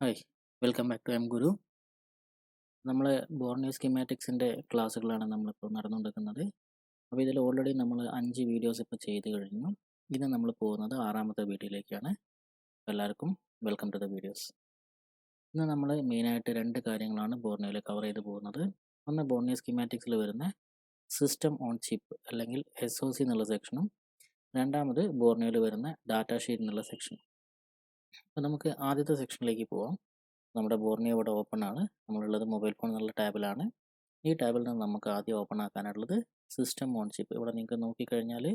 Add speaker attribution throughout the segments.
Speaker 1: Hi welcome back to M Guru നമ്മൾ Borneo സ്കിമാറ്റിക്സിന്റെ ക്ലാസ്സുകളാണ് നമ്മളിപ്പോൾ നടന്നുകൊണ്ടിരിക്കുന്നത്. അപ്പോൾ ഇതിൽ ഓൾറെഡി നമ്മൾ അഞ്ച് വീഡിയോസ് ഇപ്പോൾ ചെയ്ത് കഴിഞ്ഞു. ഇന്ന് നമ്മൾ പോകുന്നത് ആറാമത്തെ വീഡിയോയിലേക്കാണ് എല്ലാവർക്കും വെൽക്കം ടു ദ വീഡിയോസ് ഇന്ന് നമ്മൾ മെയിനായിട്ട് രണ്ട് കാര്യങ്ങളാണ് ബോർണിയോയിൽ കവർ ചെയ്ത് പോകുന്നത്. ഒന്ന് ബോർണിയോ സ്കിമാറ്റിക്സിൽ വരുന്ന സിസ്റ്റം ഓൺ ചിപ്പ് അല്ലെങ്കിൽ എസ് ഒ സി എന്നുള്ള സെക്ഷനും രണ്ടാമത് ബോർണിയോയിൽ വരുന്ന ഡാറ്റ ഷീറ്റ് എന്നുള്ള സെക്ഷനും അപ്പോൾ നമുക്ക് ആദ്യത്തെ സെക്ഷനിലേക്ക് പോവാം. നമ്മുടെ ബോർണിയോ ഇവിടെ ഓപ്പൺ ആണ്. നമ്മളുള്ളത് മൊബൈൽ ഫോൺ എന്നുള്ള ടാബിലാണ് ഈ ടാബിൽ നിന്ന് നമുക്ക് ആദ്യം ഓപ്പൺ ആക്കാനുള്ളത് സിസ്റ്റം ഓൺ ചിപ്പ് ഇവിടെ നിങ്ങൾക്ക് നോക്കിക്കഴിഞ്ഞാൽ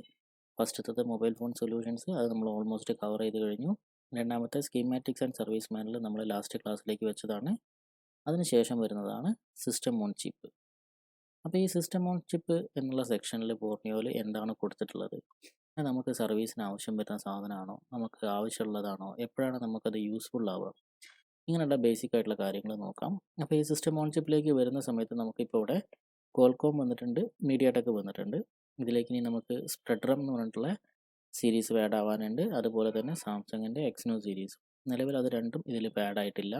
Speaker 1: ഫസ്റ്റത്തെ മൊബൈൽ ഫോൺ സൊല്യൂഷൻസ് അത് നമ്മൾ ഓൾമോസ്റ്റ് കവർ ചെയ്ത് കഴിഞ്ഞു. രണ്ടാമത്തെ സ്കീമാറ്റിക്സ് ആൻഡ് സർവീസ് മാനിൽ നമ്മൾ ലാസ്റ്റ് ക്ലാസ്സിലേക്ക് വെച്ചതാണ്. അതിനുശേഷം വരുന്നതാണ് സിസ്റ്റം ഓൺ ചിപ്പ് അപ്പോൾ ഈ സിസ്റ്റം ഓൺ ചിപ്പ് എന്നുള്ള സെക്ഷനിൽ ബോർണിയോയിൽ എന്താണ് കൊടുത്തിട്ടുള്ളത്? നമുക്ക് സർവീസിന് ആവശ്യം വരുന്ന സാധനമാണോ? നമുക്ക് ആവശ്യമുള്ളതാണോ? എപ്പോഴാണ് നമുക്കത് യൂസ്ഫുൾ ആവുക? ഇങ്ങനെയുള്ള ബേസിക് ആയിട്ടുള്ള കാര്യങ്ങൾ നോക്കാം. അപ്പോൾ ഈ സിസ്റ്റം ഓൺ ചിപ്പിലേക്ക് വരുന്ന സമയത്ത് നമുക്കിപ്പോൾ ഇവിടെ കോൾകോം വന്നിട്ടുണ്ട് മീഡിയ വന്നിട്ടുണ്ട്. ഇതിലേക്ക് ഇനി നമുക്ക് സ്പ്രെഡ്രം എന്ന് പറഞ്ഞിട്ടുള്ള സീരീസ് ആഡ് ആവാനുണ്ട്. അതുപോലെ തന്നെ സാംസങ്ങിന്റെ എക്സ്നോ സീരീസ് നിലവിൽ അത് രണ്ടും ഇതിൽ ആഡ് ആയിട്ടില്ല.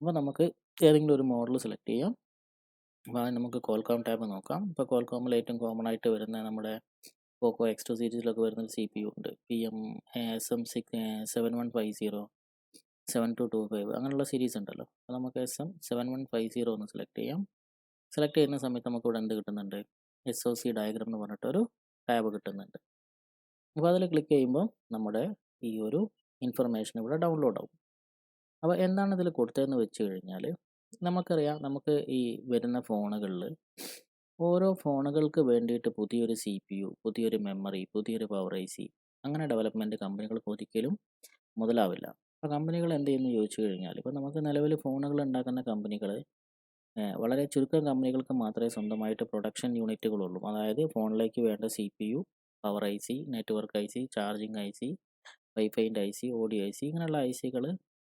Speaker 1: അപ്പോൾ നമുക്ക് ഏതെങ്കിലും ഒരു മോഡൽ സെലക്ട് ചെയ്യാം. അപ്പോൾ നമുക്ക് കോൾകോം ടാബ് നോക്കാം. ഇപ്പോൾ കോൾകോമിൽ ഏറ്റവും കോമൺ ആയിട്ട് വരുന്ന നമ്മുടെ പോക്കോ എക്സ് ടു സീരീസിലൊക്കെ വരുന്ന സി പി യു ഉണ്ട്. P M S M six seven one five zero seven two two five അങ്ങനെയുള്ള സീരീസ് ഉണ്ടല്ലോ. അപ്പോൾ നമുക്ക് S M seven one five zero ഒന്ന് സെലക്ട് ചെയ്യാം. സെലക്ട് ചെയ്യുന്ന സമയത്ത് നമുക്ക് ഇവിടെ എന്ത് കിട്ടുന്നുണ്ട്? എസ് ഒ സി ഡയഗ്രാം എന്ന് പറഞ്ഞിട്ടൊരു ടാബ് കിട്ടുന്നുണ്ട്. അപ്പോൾ അതിൽ ക്ലിക്ക് ചെയ്യുമ്പോൾ നമ്മുടെ ഈ ഒരു ഇൻഫർമേഷൻ ഇവിടെ ഡൗൺലോഡ് ആവും. അപ്പോൾ എന്താണ് ഇതിൽ കൊടുത്തതെന്ന് വെച്ച് കഴിഞ്ഞാൽ നമുക്കറിയാം നമുക്ക് ഈ വരുന്ന ഫോണുകളിൽ ഓരോ ഫോണുകൾക്ക് വേണ്ടിയിട്ട് പുതിയൊരു സി പി യു പുതിയൊരു മെമ്മറി പുതിയൊരു പവർ ഐ സി അങ്ങനെ ഡെവലപ്മെന്റ് കമ്പനികൾ ഒരിക്കലും മുതലാവില്ല. അപ്പോൾ കമ്പനികൾ എന്ത് ചെയ്യുന്നു ചോദിച്ചു കഴിഞ്ഞാൽ ഇപ്പോൾ നമുക്ക് നിലവിൽ ഫോണുകൾ ഉണ്ടാക്കുന്ന കമ്പനികൾ വളരെ ചുരുക്കം കമ്പനികൾക്ക് മാത്രമേ സ്വന്തമായിട്ട് പ്രൊഡക്ഷൻ യൂണിറ്റുകളുള്ളൂ. അതായത് ഫോണിലേക്ക് വേണ്ട C P U power I C network I C charging I C വൈഫൈന്റെ I C audio I C ഇങ്ങനെയുള്ള ഐ സികൾ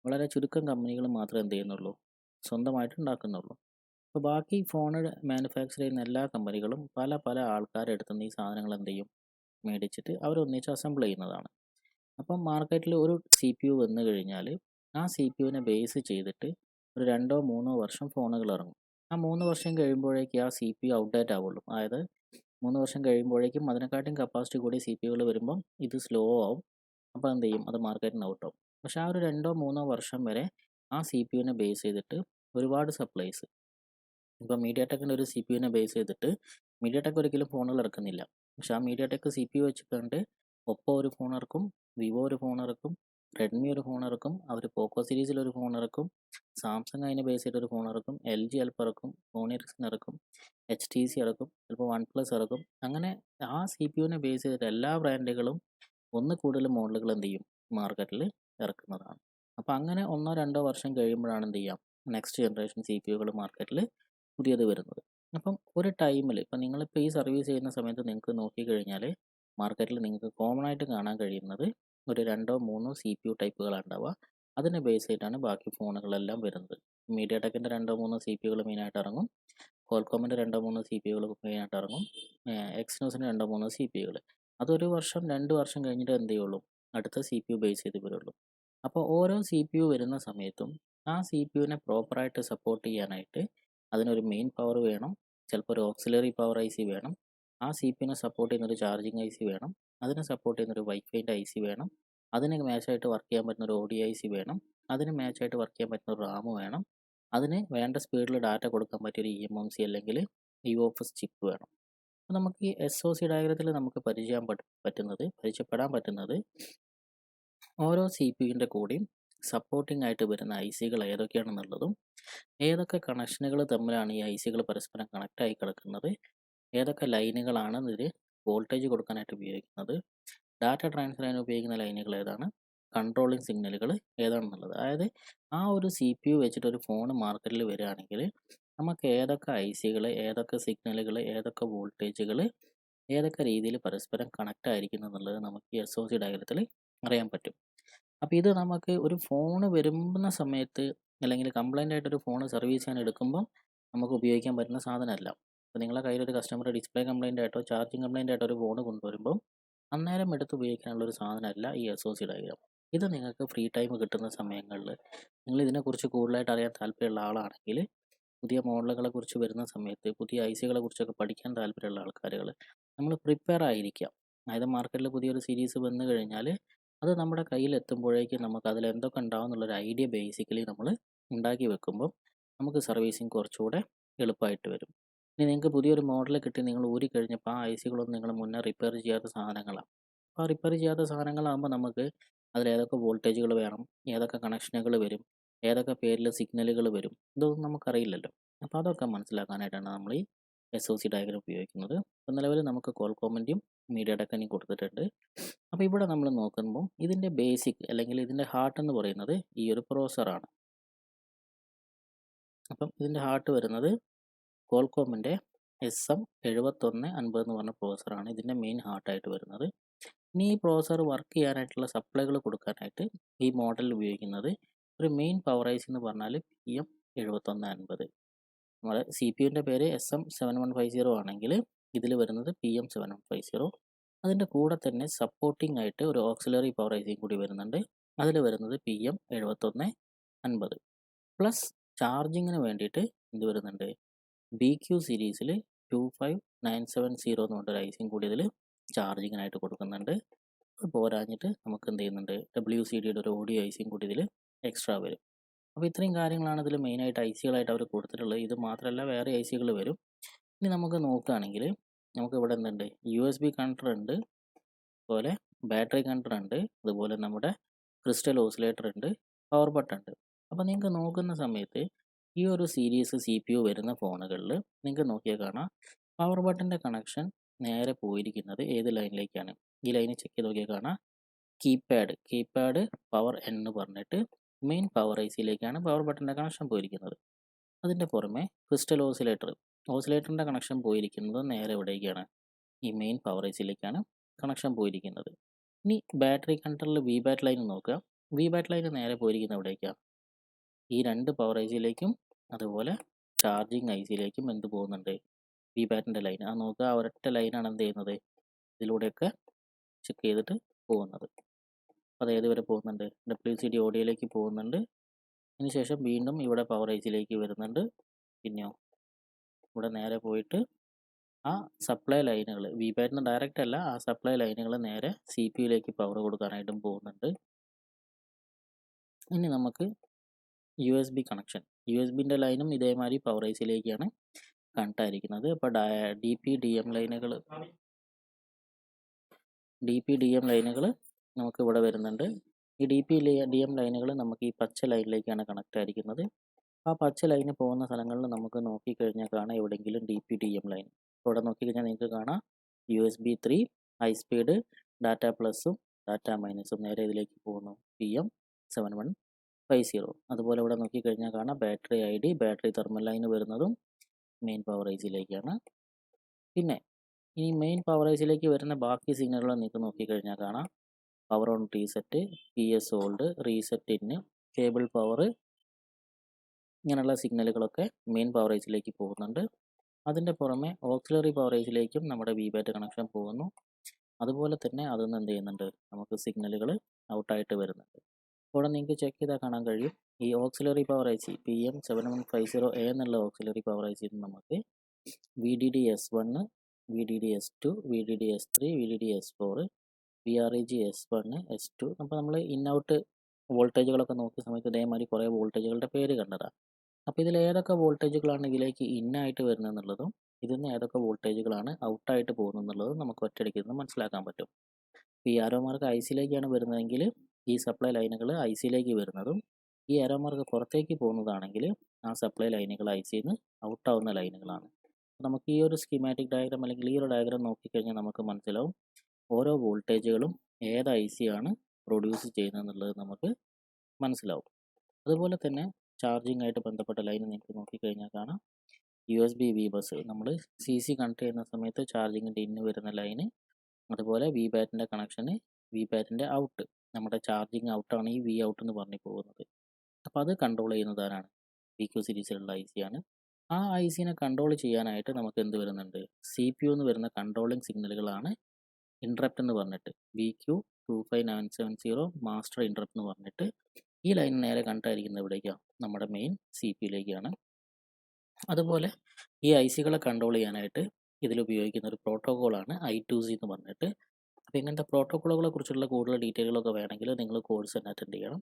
Speaker 1: വളരെ ചുരുക്കം കമ്പനികൾ മാത്രമേ എന്ത് ചെയ്യുന്നുള്ളൂ സ്വന്തമായിട്ട് ഉണ്ടാക്കുന്നുള്ളൂ. അപ്പോൾ ബാക്കി ഫോൺ മാനുഫാക്ചർ ചെയ്യുന്ന എല്ലാ കമ്പനികളും പല പല ആൾക്കാരുടെ ഈ സാധനങ്ങൾ എന്ത് ചെയ്യും? മേടിച്ചിട്ട് അവരൊന്നിച്ച് അസംബിൾ ചെയ്യുന്നതാണ്. അപ്പം മാർക്കറ്റിൽ ഒരു സി പി യു വന്നു കഴിഞ്ഞാൽ ആ സി പി യുവിനെ ബേസ് ചെയ്തിട്ട് ഒരു രണ്ടോ മൂന്നോ വർഷം ഫോണുകൾ ഇറങ്ങും. ആ മൂന്ന് വർഷം കഴിയുമ്പോഴേക്കും ആ സി പി യു ഔട്ട്ഡേറ്റ് ആവുള്ളൂ. അതായത് മൂന്ന് വർഷം കഴിയുമ്പോഴേക്കും അതിനെക്കാട്ടും കപ്പാസിറ്റി കൂടി സി പി യുകൾ വരുമ്പം ഇത് സ്ലോ ആവും. അപ്പോൾ എന്ത് ചെയ്യും? അത് മാർക്കറ്റിന് ഔട്ടാവും. പക്ഷേ ആ ഒരു രണ്ടോ മൂന്നോ വർഷം വരെ ആ സി പി യുവിനെ ബേസ് ചെയ്തിട്ട് ഒരുപാട് സപ്ലൈസ് ഇപ്പോൾ മീഡിയ ടെക്കിന്റെ ഒരു സി പി യുവിനെ ബേസ് ചെയ്തിട്ട് മീഡിയ ടെക് ഒരിക്കലും ഫോണുകൾ ഇറക്കുന്നില്ല. പക്ഷെ ആ media tech C P U വെച്ചിട്ടുണ്ട് ഒപ്പോ ഒരു ഫോൺ ഇറക്കും വിവോ ഒരു ഫോൺ ഇറക്കും റെഡ്മി ഒരു ഫോൺ ഇറക്കും അവർ പോക്കോ സീരീസിൽ ഒരു ഫോൺ ഇറക്കും സാംസങ് അതിനെ ബേസ് ചെയ്ത് ഒരു ഫോൺ ഇറക്കും എൽ ജി ചിലപ്പോൾ ഇറക്കും സോണിയറിക്സൺ ഇറക്കും എച്ച് ടി സി ഇറക്കും ചിലപ്പോൾ വൺ പ്ലസ് ഇറക്കും. അങ്ങനെ ആ സി പി യുവിനെ ബേസ് ചെയ്തിട്ട് എല്ലാ ബ്രാൻഡുകളും ഒന്ന് കൂടുതൽ മോഡലുകൾ എന്ത് ചെയ്യും? മാർക്കറ്റിൽ ഇറക്കുന്നതാണ്. അപ്പോൾ അങ്ങനെ ഒന്നോ രണ്ടോ വർഷം കഴിയുമ്പോഴാണ് എന്ത് ചെയ്യാം? നെക്സ്റ്റ് ജനറേഷൻ സി പി യുകൾ മാർക്കറ്റിൽ പുതിയത് വരുന്നത്. അപ്പം ഒരു ടൈമിൽ ഇപ്പം നിങ്ങളിപ്പോൾ ഈ സർവീസ് ചെയ്യുന്ന സമയത്ത് നിങ്ങൾക്ക് നോക്കിക്കഴിഞ്ഞാൽ മാർക്കറ്റിൽ നിങ്ങൾക്ക് കോമൺ ആയിട്ട് കാണാൻ കഴിയുന്നത് ഒരു രണ്ടോ മൂന്നോ സി പി യു ടൈപ്പുകളാണ് ഉണ്ടാവുക. അതിനെ ബേസ് ചെയ്തിട്ടാണ് ബാക്കി ഫോണുകളെല്ലാം വരുന്നത്. മീഡിയ ടെക്കിന്റെ രണ്ടോ മൂന്നോ സി പി യുകൾ മെയിനായിട്ട് ഇറങ്ങും. കോൽക്കോമിന്റെ രണ്ടോ മൂന്നോ സി പി യുകൾ മെയിനായിട്ട് ഇറങ്ങും. എക്സ്നോസിന്റെ രണ്ടോ മൂന്നോ സി പി യുകൾ അതൊരു വർഷം രണ്ട് വർഷം കഴിഞ്ഞിട്ട് എന്തേ ഉള്ളൂ അടുത്ത സി പി യു ബേസ് ചെയ്ത് വരുള്ളൂ. അപ്പോൾ ഓരോ സി പി യു വരുന്ന സമയത്തും ആ സി പി യുവിനെ പ്രോപ്പറായിട്ട് സപ്പോർട്ട് ചെയ്യാനായിട്ട് അതിനൊരു മെയിൻ പവർ വേണം. ചിലപ്പോൾ ഒരു ഓക്സിലറി പവർ ഐ സി വേണം. ആ സി പിന്നെ സപ്പോർട്ട് ചെയ്യുന്ന ഒരു ചാർജിങ് ഐ സി വേണം. അതിനെ സപ്പോർട്ട് ചെയ്യുന്ന ഒരു വൈഫൈന്റെ ഐ സി വേണം. അതിന് മാച്ചായിട്ട് വർക്ക് ചെയ്യാൻ പറ്റുന്ന ഒരു ഓഡി ഐ സി വേണം. അതിന് മാച്ചായിട്ട് വർക്ക് ചെയ്യാൻ പറ്റുന്ന ഒരു റാം വേണം. അതിന് വേണ്ട സ്പീഡിൽ ഡാറ്റ കൊടുക്കാൻ പറ്റിയ ഒരു ഇ എം എം സി അല്ലെങ്കിൽ ഇ എഫ് എസ് ചിപ്പ് വേണം. അപ്പോൾ നമുക്ക് ഈ എസ് ഒ സി ഡയഗ്രത്തിൽ നമുക്ക് പരിചയം പറ്റുന്നത് പരിചയപ്പെടാൻ പറ്റുന്നത് ഓരോ സി പി കൂടെയും സപ്പോർട്ടിംഗ് ആയിട്ട് വരുന്ന ഐ സികൾ ഏതൊക്കെയാണെന്നുള്ളതും ഏതൊക്കെ കണക്ഷനുകൾ തമ്മിലാണ് ഈ ഐ സികൾ പരസ്പരം കണക്റ്റായി കിടക്കുന്നത് ഏതൊക്കെ ലൈനുകളാണ് ഇതിൽ വോൾട്ടേജ് കൊടുക്കാനായിട്ട് ഉപയോഗിക്കുന്നത് ഡാറ്റ ട്രാൻസ്ഫർ ചെയ്യാൻ ഉപയോഗിക്കുന്ന ലൈനുകൾ ഏതാണ് കൺട്രോളിങ് സിഗ്നലുകൾ ഏതാണെന്നുള്ളത്. അതായത് ആ ഒരു സി പി യു വെച്ചിട്ട് ഒരു ഫോൺ മാർക്കറ്റിൽ വരികയാണെങ്കിൽ നമുക്ക് ഏതൊക്കെ ഐ സികൾ ഏതൊക്കെ സിഗ്നലുകൾ ഏതൊക്കെ വോൾട്ടേജുകൾ ഏതൊക്കെ രീതിയിൽ പരസ്പരം കണക്റ്റ് ആയിരിക്കുന്നു എന്നുള്ളത് നമുക്ക് ഈ എസ് ഒ സി ഡയഗ്രത്തിൽ അറിയാൻ പറ്റും. അപ്പോൾ ഇത് നമുക്ക് ഒരു ഫോൺ വരുന്ന സമയത്ത് അല്ലെങ്കിൽ കംപ്ലൈന്റ് ആയിട്ട് ഒരു ഫോൺ സർവീസ് ചെയ്യാൻ എടുക്കുമ്പം നമുക്ക് ഉപയോഗിക്കാൻ പറ്റുന്ന സാധനമല്ല. അപ്പോൾ നിങ്ങളുടെ കയ്യിലൊരു കസ്റ്റമർ ഡിസ്പ്ലേ കംപ്ലൈന്റ് ആയിട്ടോ ചാർജിങ് കംപ്ലൈന്റ് ആയിട്ടോ ഒരു ഫോൺ കൊണ്ടുവരുമ്പോൾ അന്നേരം എടുത്ത് ഉപയോഗിക്കാനുള്ള ഒരു സാധനമല്ല ഈ എസ് ഒ സി ഡയഗ്രാം ഇത് നിങ്ങൾക്ക് ഫ്രീ ടൈം കിട്ടുന്ന സമയങ്ങളിൽ നിങ്ങൾ ഇതിനെക്കുറിച്ച് കൂടുതലായിട്ട് അറിയാൻ താല്പര്യമുള്ള ആളാണെങ്കിൽ പുതിയ മോഡലുകളെ കുറിച്ച് വരുന്ന സമയത്ത് പുതിയ ഐ സികളെ കുറിച്ചൊക്കെ പഠിക്കാൻ താല്പര്യമുള്ള ആൾക്കാരുകൾ നമ്മൾ പ്രിപ്പയർ ആയിരിക്കാം. അതായത് മാർക്കറ്റിൽ പുതിയൊരു സീരീസ് വന്നു കഴിഞ്ഞാൽ അത് നമ്മുടെ കയ്യിൽ എത്തുമ്പോഴേക്കും നമുക്ക് അതിൽ എന്തൊക്കെ ഉണ്ടാവും എന്നുള്ളൊരു ഐഡിയ ബേസിക്കലി നമ്മൾ ഉണ്ടാക്കി വെക്കുമ്പോൾ നമുക്ക് സർവീസിങ് കുറച്ചുകൂടെ എളുപ്പമായിട്ട് വരും. ഇനി നിങ്ങൾക്ക് പുതിയൊരു മോഡൽ കിട്ടി നിങ്ങൾ ഊരി കഴിഞ്ഞപ്പോൾ ആ ഐ സികളൊന്നും നിങ്ങൾ മുന്നേ റിപ്പയർ ചെയ്യാത്ത സാധനങ്ങളാണ്. അപ്പോൾ ആ റിപ്പയർ ചെയ്യാത്ത സാധനങ്ങളാകുമ്പോൾ നമുക്ക് അതിൽ ഏതൊക്കെ വോൾട്ടേജുകൾ വേണം ഏതൊക്കെ കണക്ഷനുകൾ വരും ഏതൊക്കെ പേരിൽ സിഗ്നലുകൾ വരും ഇതൊന്നും നമുക്കറിയില്ലല്ലോ. അപ്പോൾ അതൊക്കെ മനസ്സിലാക്കാനായിട്ടാണ് നമ്മൾ ഈ എസ് ഒ സി ഡയഗ്രം ഉപയോഗിക്കുന്നത്. അപ്പോൾ നിലവിൽ നമുക്ക് കോൾകോമന്റും മീഡിയ ടെക്കനും കൊടുത്തിട്ടുണ്ട്. അപ്പോൾ ഇവിടെ നമ്മൾ നോക്കുമ്പോൾ ഇതിന്റെ ബേസിക് അല്ലെങ്കിൽ ഇതിന്റെ ഹാർട്ട് എന്ന് പറയുന്നത് ഈ ഒരു പ്രോസറാണ്. അപ്പം ഇതിന്റെ ഹാർട്ട് വരുന്നത് കോൾകോമിന്റെ എസ് എം എഴുപത്തൊന്ന് അൻപത് എന്ന് പറഞ്ഞ പ്രോസറാണ് ഇതിന്റെ മെയിൻ ഹാർട്ടായിട്ട് വരുന്നത്. ഇനി ഈ പ്രോസർ വർക്ക് ചെയ്യാനായിട്ടുള്ള സപ്ലൈകൾ കൊടുക്കാനായിട്ട് ഈ മോഡൽ ഉപയോഗിക്കുന്നത് ഒരു മെയിൻ പവർ ഐസി എന്ന് പറഞ്ഞാൽ പി എം എഴുപത്തൊന്ന് അൻപത്. നമ്മുടെ സി പി യുവിന്റെ പേര് S M seven one five zero ആണെങ്കിൽ ഇതിൽ വരുന്നത് P M seven five zero അതിന്റെ കൂടെ തന്നെ സപ്പോർട്ടിംഗ് ആയിട്ട് ഒരു ഓക്സിലറി പവർ ഐസിയും കൂടി വരുന്നുണ്ട്. അതിൽ വരുന്നത് പി എം എഴുപത്തൊന്ന് അൻപത്. പ്ലസ് ചാർജിങ്ങിന് വേണ്ടിയിട്ട് എന്ത് വരുന്നുണ്ട്? ബി ക്യു സീരീസിൽ two five nine seven zero എന്ന് പറഞ്ഞൊരു ഐസിയും കൂടി ഇതിൽ ചാർജിങ്ങിനായിട്ട് കൊടുക്കുന്നുണ്ട്. അത് പോരാഞ്ഞിട്ട് നമുക്ക് എന്ത് ചെയ്യുന്നുണ്ട്? ഡബ്ല്യു സി ഡിയുടെ ഒരു ഓഡിയോ ഐസിയും കൂടി ഇതിൽ എക്സ്ട്രാ വരും. അപ്പോൾ ഇത്രയും കാര്യങ്ങളാണ് ഇതിൽ മെയിനായിട്ട് ഐ സികളായിട്ട് അവർ കൊടുത്തിട്ടുള്ളത്. ഇത് മാത്രമല്ല വേറെ ഐ സികൾ വരും. ഇനി നമുക്ക് നോക്കുകയാണെങ്കിൽ നമുക്ക് ഇവിടെ എന്തുണ്ട്? യു എസ് ബി കണക്ടർ ഉണ്ട്. അതുപോലെ ബാറ്ററി കണക്ടർ ഉണ്ട്. അതുപോലെ നമ്മുടെ ക്രിസ്റ്റൽ ഓസിലേറ്റർ ഉണ്ട്. പവർ ബട്ടൺ ഉണ്ട്. അപ്പോൾ നിങ്ങൾക്ക് നോക്കുന്ന സമയത്ത് ഈ ഒരു സീരീസ് സി പി യു വരുന്ന ഫോണുകളിൽ നിങ്ങൾക്ക് നോക്കിയാൽ കാണാം. പവർ ബട്ടന്റെ കണക്ഷൻ നേരെ പോയിരിക്കുന്നത് ഏത് ലൈനിലേക്കാണ് ഈ ലൈന് ചെക്ക് ചെയ്ത് നോക്കിയാൽ കാണാം. കീപാഡ് കീപാഡ് പവർ എന്ന് പറഞ്ഞിട്ട് മെയിൻ പവർ ഐ സിയിലേക്കാണ് പവർ ബട്ടന്റെ കണക്ഷൻ പോയിരിക്കുന്നത്. അതിന്റെ പുറമെ ക്രിസ്റ്റൽ ഓസിലേറ്റർ ഓസിലേറ്ററിന്റെ കണക്ഷൻ പോയിരിക്കുന്നത് നേരെ ഇവിടേക്കാണ്. ഈ മെയിൻ പവർ ഐ കണക്ഷൻ പോയിരിക്കുന്നത്. ഇനി ബാറ്ററി കണ്ടറിൽ വി ബാറ്റ് ലൈൻ നോക്കുക. വി ബാറ്റ് ലൈൻ നേരെ പോയിരിക്കുന്നത് എവിടേക്കാണ് ഈ രണ്ട് പവർ ഐ അതുപോലെ ചാർജിങ് ഐ സിയിലേക്കും എന്ത് പോകുന്നുണ്ട്? വി ബാറ്റിന്റെ ലൈൻ. ആ നോക്കുക ഒരൊറ്റ ലൈനാണ് എന്ത് ചെയ്യുന്നത്? ഇതിലൂടെയൊക്കെ ചെക്ക് ചെയ്തിട്ട് പോകുന്നത്. അത് ഏത് വരെ പോകുന്നുണ്ട്? ഡബ്ല്യു സി ഡി ഓഡിയോയിലേക്ക് പോകുന്നുണ്ട്. അതിനുശേഷം വീണ്ടും ഇവിടെ പവർ ഐ വരുന്നുണ്ട്. പിന്നെയോ? ഇവിടെ നേരെ പോയിട്ട് ആ സപ്ലൈ ലൈനുകൾ വി പാറ്റിന് ഡയറക്റ്റ് അല്ല ആ സപ്ലൈ ലൈനുകൾ നേരെ സി പി യുയിലേക്ക് പവർ കൊടുക്കാനായിട്ടും പോകുന്നുണ്ട്. ഇനി നമുക്ക് U S B connection U S ബിന്റെ ലൈനും ഇതേമാതിരി പവർ ഐ സിയിലേക്കാണ് കണക്ട് ആയിരിക്കുന്നത് അപ്പോൾ ഡി പി ഡി എം ലൈനുകൾ ഡി പി ഡി എം ലൈനുകൾ നമുക്ക് ഇവിടെ വരുന്നുണ്ട്. ഈ ഡി പി ഡി എം ലൈനുകൾ നമുക്ക് ഈ പച്ച ലൈനിലേക്കാണ് കണക്ട് ആയിരിക്കുന്നത് ആ പച്ച ലൈന് പോകുന്ന സ്ഥലങ്ങളിൽ നമുക്ക് നോക്കിക്കഴിഞ്ഞാൽ കാണാം എവിടെയെങ്കിലും D P D M line. ഇവിടെ നോക്കിക്കഴിഞ്ഞാൽ നിങ്ങൾക്ക് കാണാം U S B three high speed data പ്ലസും ഡാറ്റ മൈനസും നേരെ ഇതിലേക്ക് പോകുന്നു. P M seven one five zero അതുപോലെ ഇവിടെ നോക്കിക്കഴിഞ്ഞാൽ കാണാം battery I D battery thermal line വരുന്നതും മെയിൻ പവർ ഐസിലേക്കാണ് പിന്നെ ഇനി മെയിൻ പവർ ഐസിലേക്ക് വരുന്ന ബാക്കി സിഗ്നലുകൾ നിങ്ങൾക്ക് നോക്കിക്കഴിഞ്ഞാൽ കാണാം. Power on reset P S hold reset ഇന്ന് കേബിൾ പവർ ഇങ്ങനെയുള്ള സിഗ്നലുകളൊക്കെ മെയിൻ പവറേജിലേക്ക് പോകുന്നുണ്ട്. അതിന്റെ പുറമെ ഓക്സിലറി പവറേജിലേക്കും നമ്മുടെ വി ബാറ്റ് കണക്ഷൻ പോകുന്നു. അതുപോലെ തന്നെ അതൊന്ന് എന്ത് ചെയ്യുന്നുണ്ട്? നമുക്ക് സിഗ്നലുകൾ ഔട്ടായിട്ട് വരുന്നുണ്ട്. ഇവിടെ നിങ്ങൾക്ക് ചെക്ക് ചെയ്താൽ കാണാൻ കഴിയും. ഈ auxiliary C P M seven one five zero A എന്നുള്ള ഓക്സിലറി പവർ ഐ സിന്ന് നമുക്ക് V D D S one V D D S two V D D S three V D D S four V R E G S one S two അപ്പോൾ നമ്മൾ in out വോൾട്ടേജുകളൊക്കെ നോക്കിയ സമയത്ത് ഇതേമാതിരി കുറേ വോൾട്ടേജുകളുടെ പേര് കണ്ടതാണ്. അപ്പോൾ ഇതിൽ ഏതൊക്കെ വോൾട്ടേജുകളാണ് ഇതിലേക്ക് ഇന്നായിട്ട് വരുന്നത് എന്നുള്ളതും ഇതിൽ നിന്ന് ഏതൊക്കെ വോൾട്ടേജുകളാണ് ഔട്ടായിട്ട് പോകുന്നത് എന്നുള്ളതും നമുക്ക് ഒറ്റയടിക്ക് നിന്ന് മനസ്സിലാക്കാൻ പറ്റും. ഈ ആരോമാർക്ക് ഐ സിയിലേക്കാണ് വരുന്നതെങ്കിൽ ഈ സപ്ലൈ ലൈനുകൾ ഐ സിയിലേക്ക് വരുന്നതും ഈ ആരോമാർക്ക് പുറത്തേക്ക് പോകുന്നതാണെങ്കിൽ ആ സപ്ലൈ ലൈനുകൾ ഐ സിയിൽ നിന്ന് ഔട്ടാവുന്ന ലൈനുകളാണ് നമുക്ക് ഈ ഒരു സ്കീമാറ്റിക് ഡയഗ്രാം അല്ലെങ്കിൽ ഈ ഒരു ഡയഗ്രാം നോക്കിക്കഴിഞ്ഞാൽ നമുക്ക് മനസ്സിലാവും ഓരോ വോൾട്ടേജുകളും ഏത് ഐ സി ആണ് പ്രൊഡ്യൂസ് ചെയ്യുന്നത് എന്നുള്ളത് നമുക്ക് മനസ്സിലാവും. അതുപോലെ തന്നെ ചാർജിങ് ആയിട്ട് ബന്ധപ്പെട്ട ലൈൻ നിങ്ങൾക്ക് നോക്കിക്കഴിഞ്ഞാൽ കാണാം. U S B V bus നമ്മൾ സി സി കണക്ട് ചെയ്യുന്ന സമയത്ത് ചാർജിങ്ങിന്റെ ഇന്ന് വരുന്ന ലൈന് അതുപോലെ വി ബാറ്റിന്റെ കണക്ഷന് വി ബാറ്റിന്റെ ഔട്ട് നമ്മുടെ ചാർജിങ് ഔട്ടാണ് ഈ വി ഔട്ട് എന്ന് പറഞ്ഞു പോകുന്നത്. അപ്പോൾ അത് കൺട്രോൾ ചെയ്യുന്നത് ആരാണ് വി ക്യു സീരീസിലുള്ള ഐ സി ആണ്. ആ ഐ സിനെ കൺട്രോൾ ചെയ്യാനായിട്ട് നമുക്ക് എന്ത് വരുന്നുണ്ട്? സി പി യു എന്ന് വരുന്ന കൺട്രോളിങ് സിഗ്നലുകളാണ് ഇൻട്രപ്റ്റ് എന്ന് പറഞ്ഞിട്ട്. V Q two five nine seven zero master interrupt എന്ന് പറഞ്ഞിട്ട് ഈ ലൈൻ നേരെ കണ്ടായിരിക്കുന്നത് എവിടേക്കാണ്? നമ്മുടെ മെയിൻ സി പി യിലേക്കാണ് അതുപോലെ ഈ ഐ സികളെ കൺട്രോൾ ചെയ്യാനായിട്ട് ഇതിൽ ഉപയോഗിക്കുന്ന ഒരു പ്രോട്ടോക്കോളാണ് ഐ ടു സി എന്ന് പറഞ്ഞിട്ട്. അപ്പോൾ ഇങ്ങനത്തെ പ്രോട്ടോക്കോളുകളെ കുറിച്ചുള്ള കൂടുതൽ ഡീറ്റെയിലുകളൊക്കെ വേണമെങ്കിൽ നിങ്ങൾ കോഴ്സ് തന്നെ അറ്റൻഡ് ചെയ്യണം.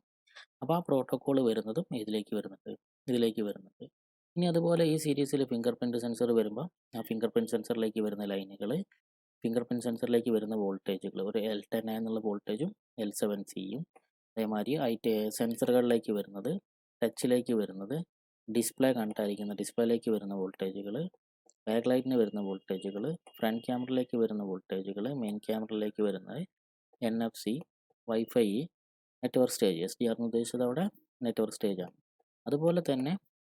Speaker 1: അപ്പോൾ ആ പ്രോട്ടോക്കോൾ വരുന്നതും ഇതിലേക്ക് വരുന്നുണ്ട് ഇതിലേക്ക് വരുന്നുണ്ട്. ഇനി അതുപോലെ ഈ സീരീസിൽ ഫിംഗർ പ്രിന്റ് സെൻസർ വരുമ്പോൾ ആ ഫിംഗർ പ്രിന്റ് സെൻസറിലേക്ക് വരുന്ന ലൈനുകൾ ഫിംഗർ പ്രിന്റ് സെൻസറിലേക്ക് വരുന്ന വോൾട്ടേജുകൾ ഒരു എൽ ടെൻ എന്നുള്ള വോൾട്ടേജും എൽ സെവൻ സിയും അതേമാതിരി ഐ സെൻസറുകളിലേക്ക് വരുന്നത് ടച്ചിലേക്ക് വരുന്നത് ഡിസ്പ്ലേ കണ്ടായിരിക്കുന്ന ഡിസ്പ്ലേയിലേക്ക് വരുന്ന വോൾട്ടേജുകൾ ബാക്ക് ലൈറ്റിന് വരുന്ന വോൾട്ടേജുകൾ ഫ്രണ്ട് ക്യാമറയിലേക്ക് വരുന്ന വോൾട്ടേജുകൾ മെയിൻ ക്യാമറയിലേക്ക് വരുന്നത് N F C wifi network stage S D R എന്ന് ഉദ്ദേശിച്ചത് അവിടെ നെറ്റ്വർക്ക് സ്റ്റേജാണ്. അതുപോലെ തന്നെ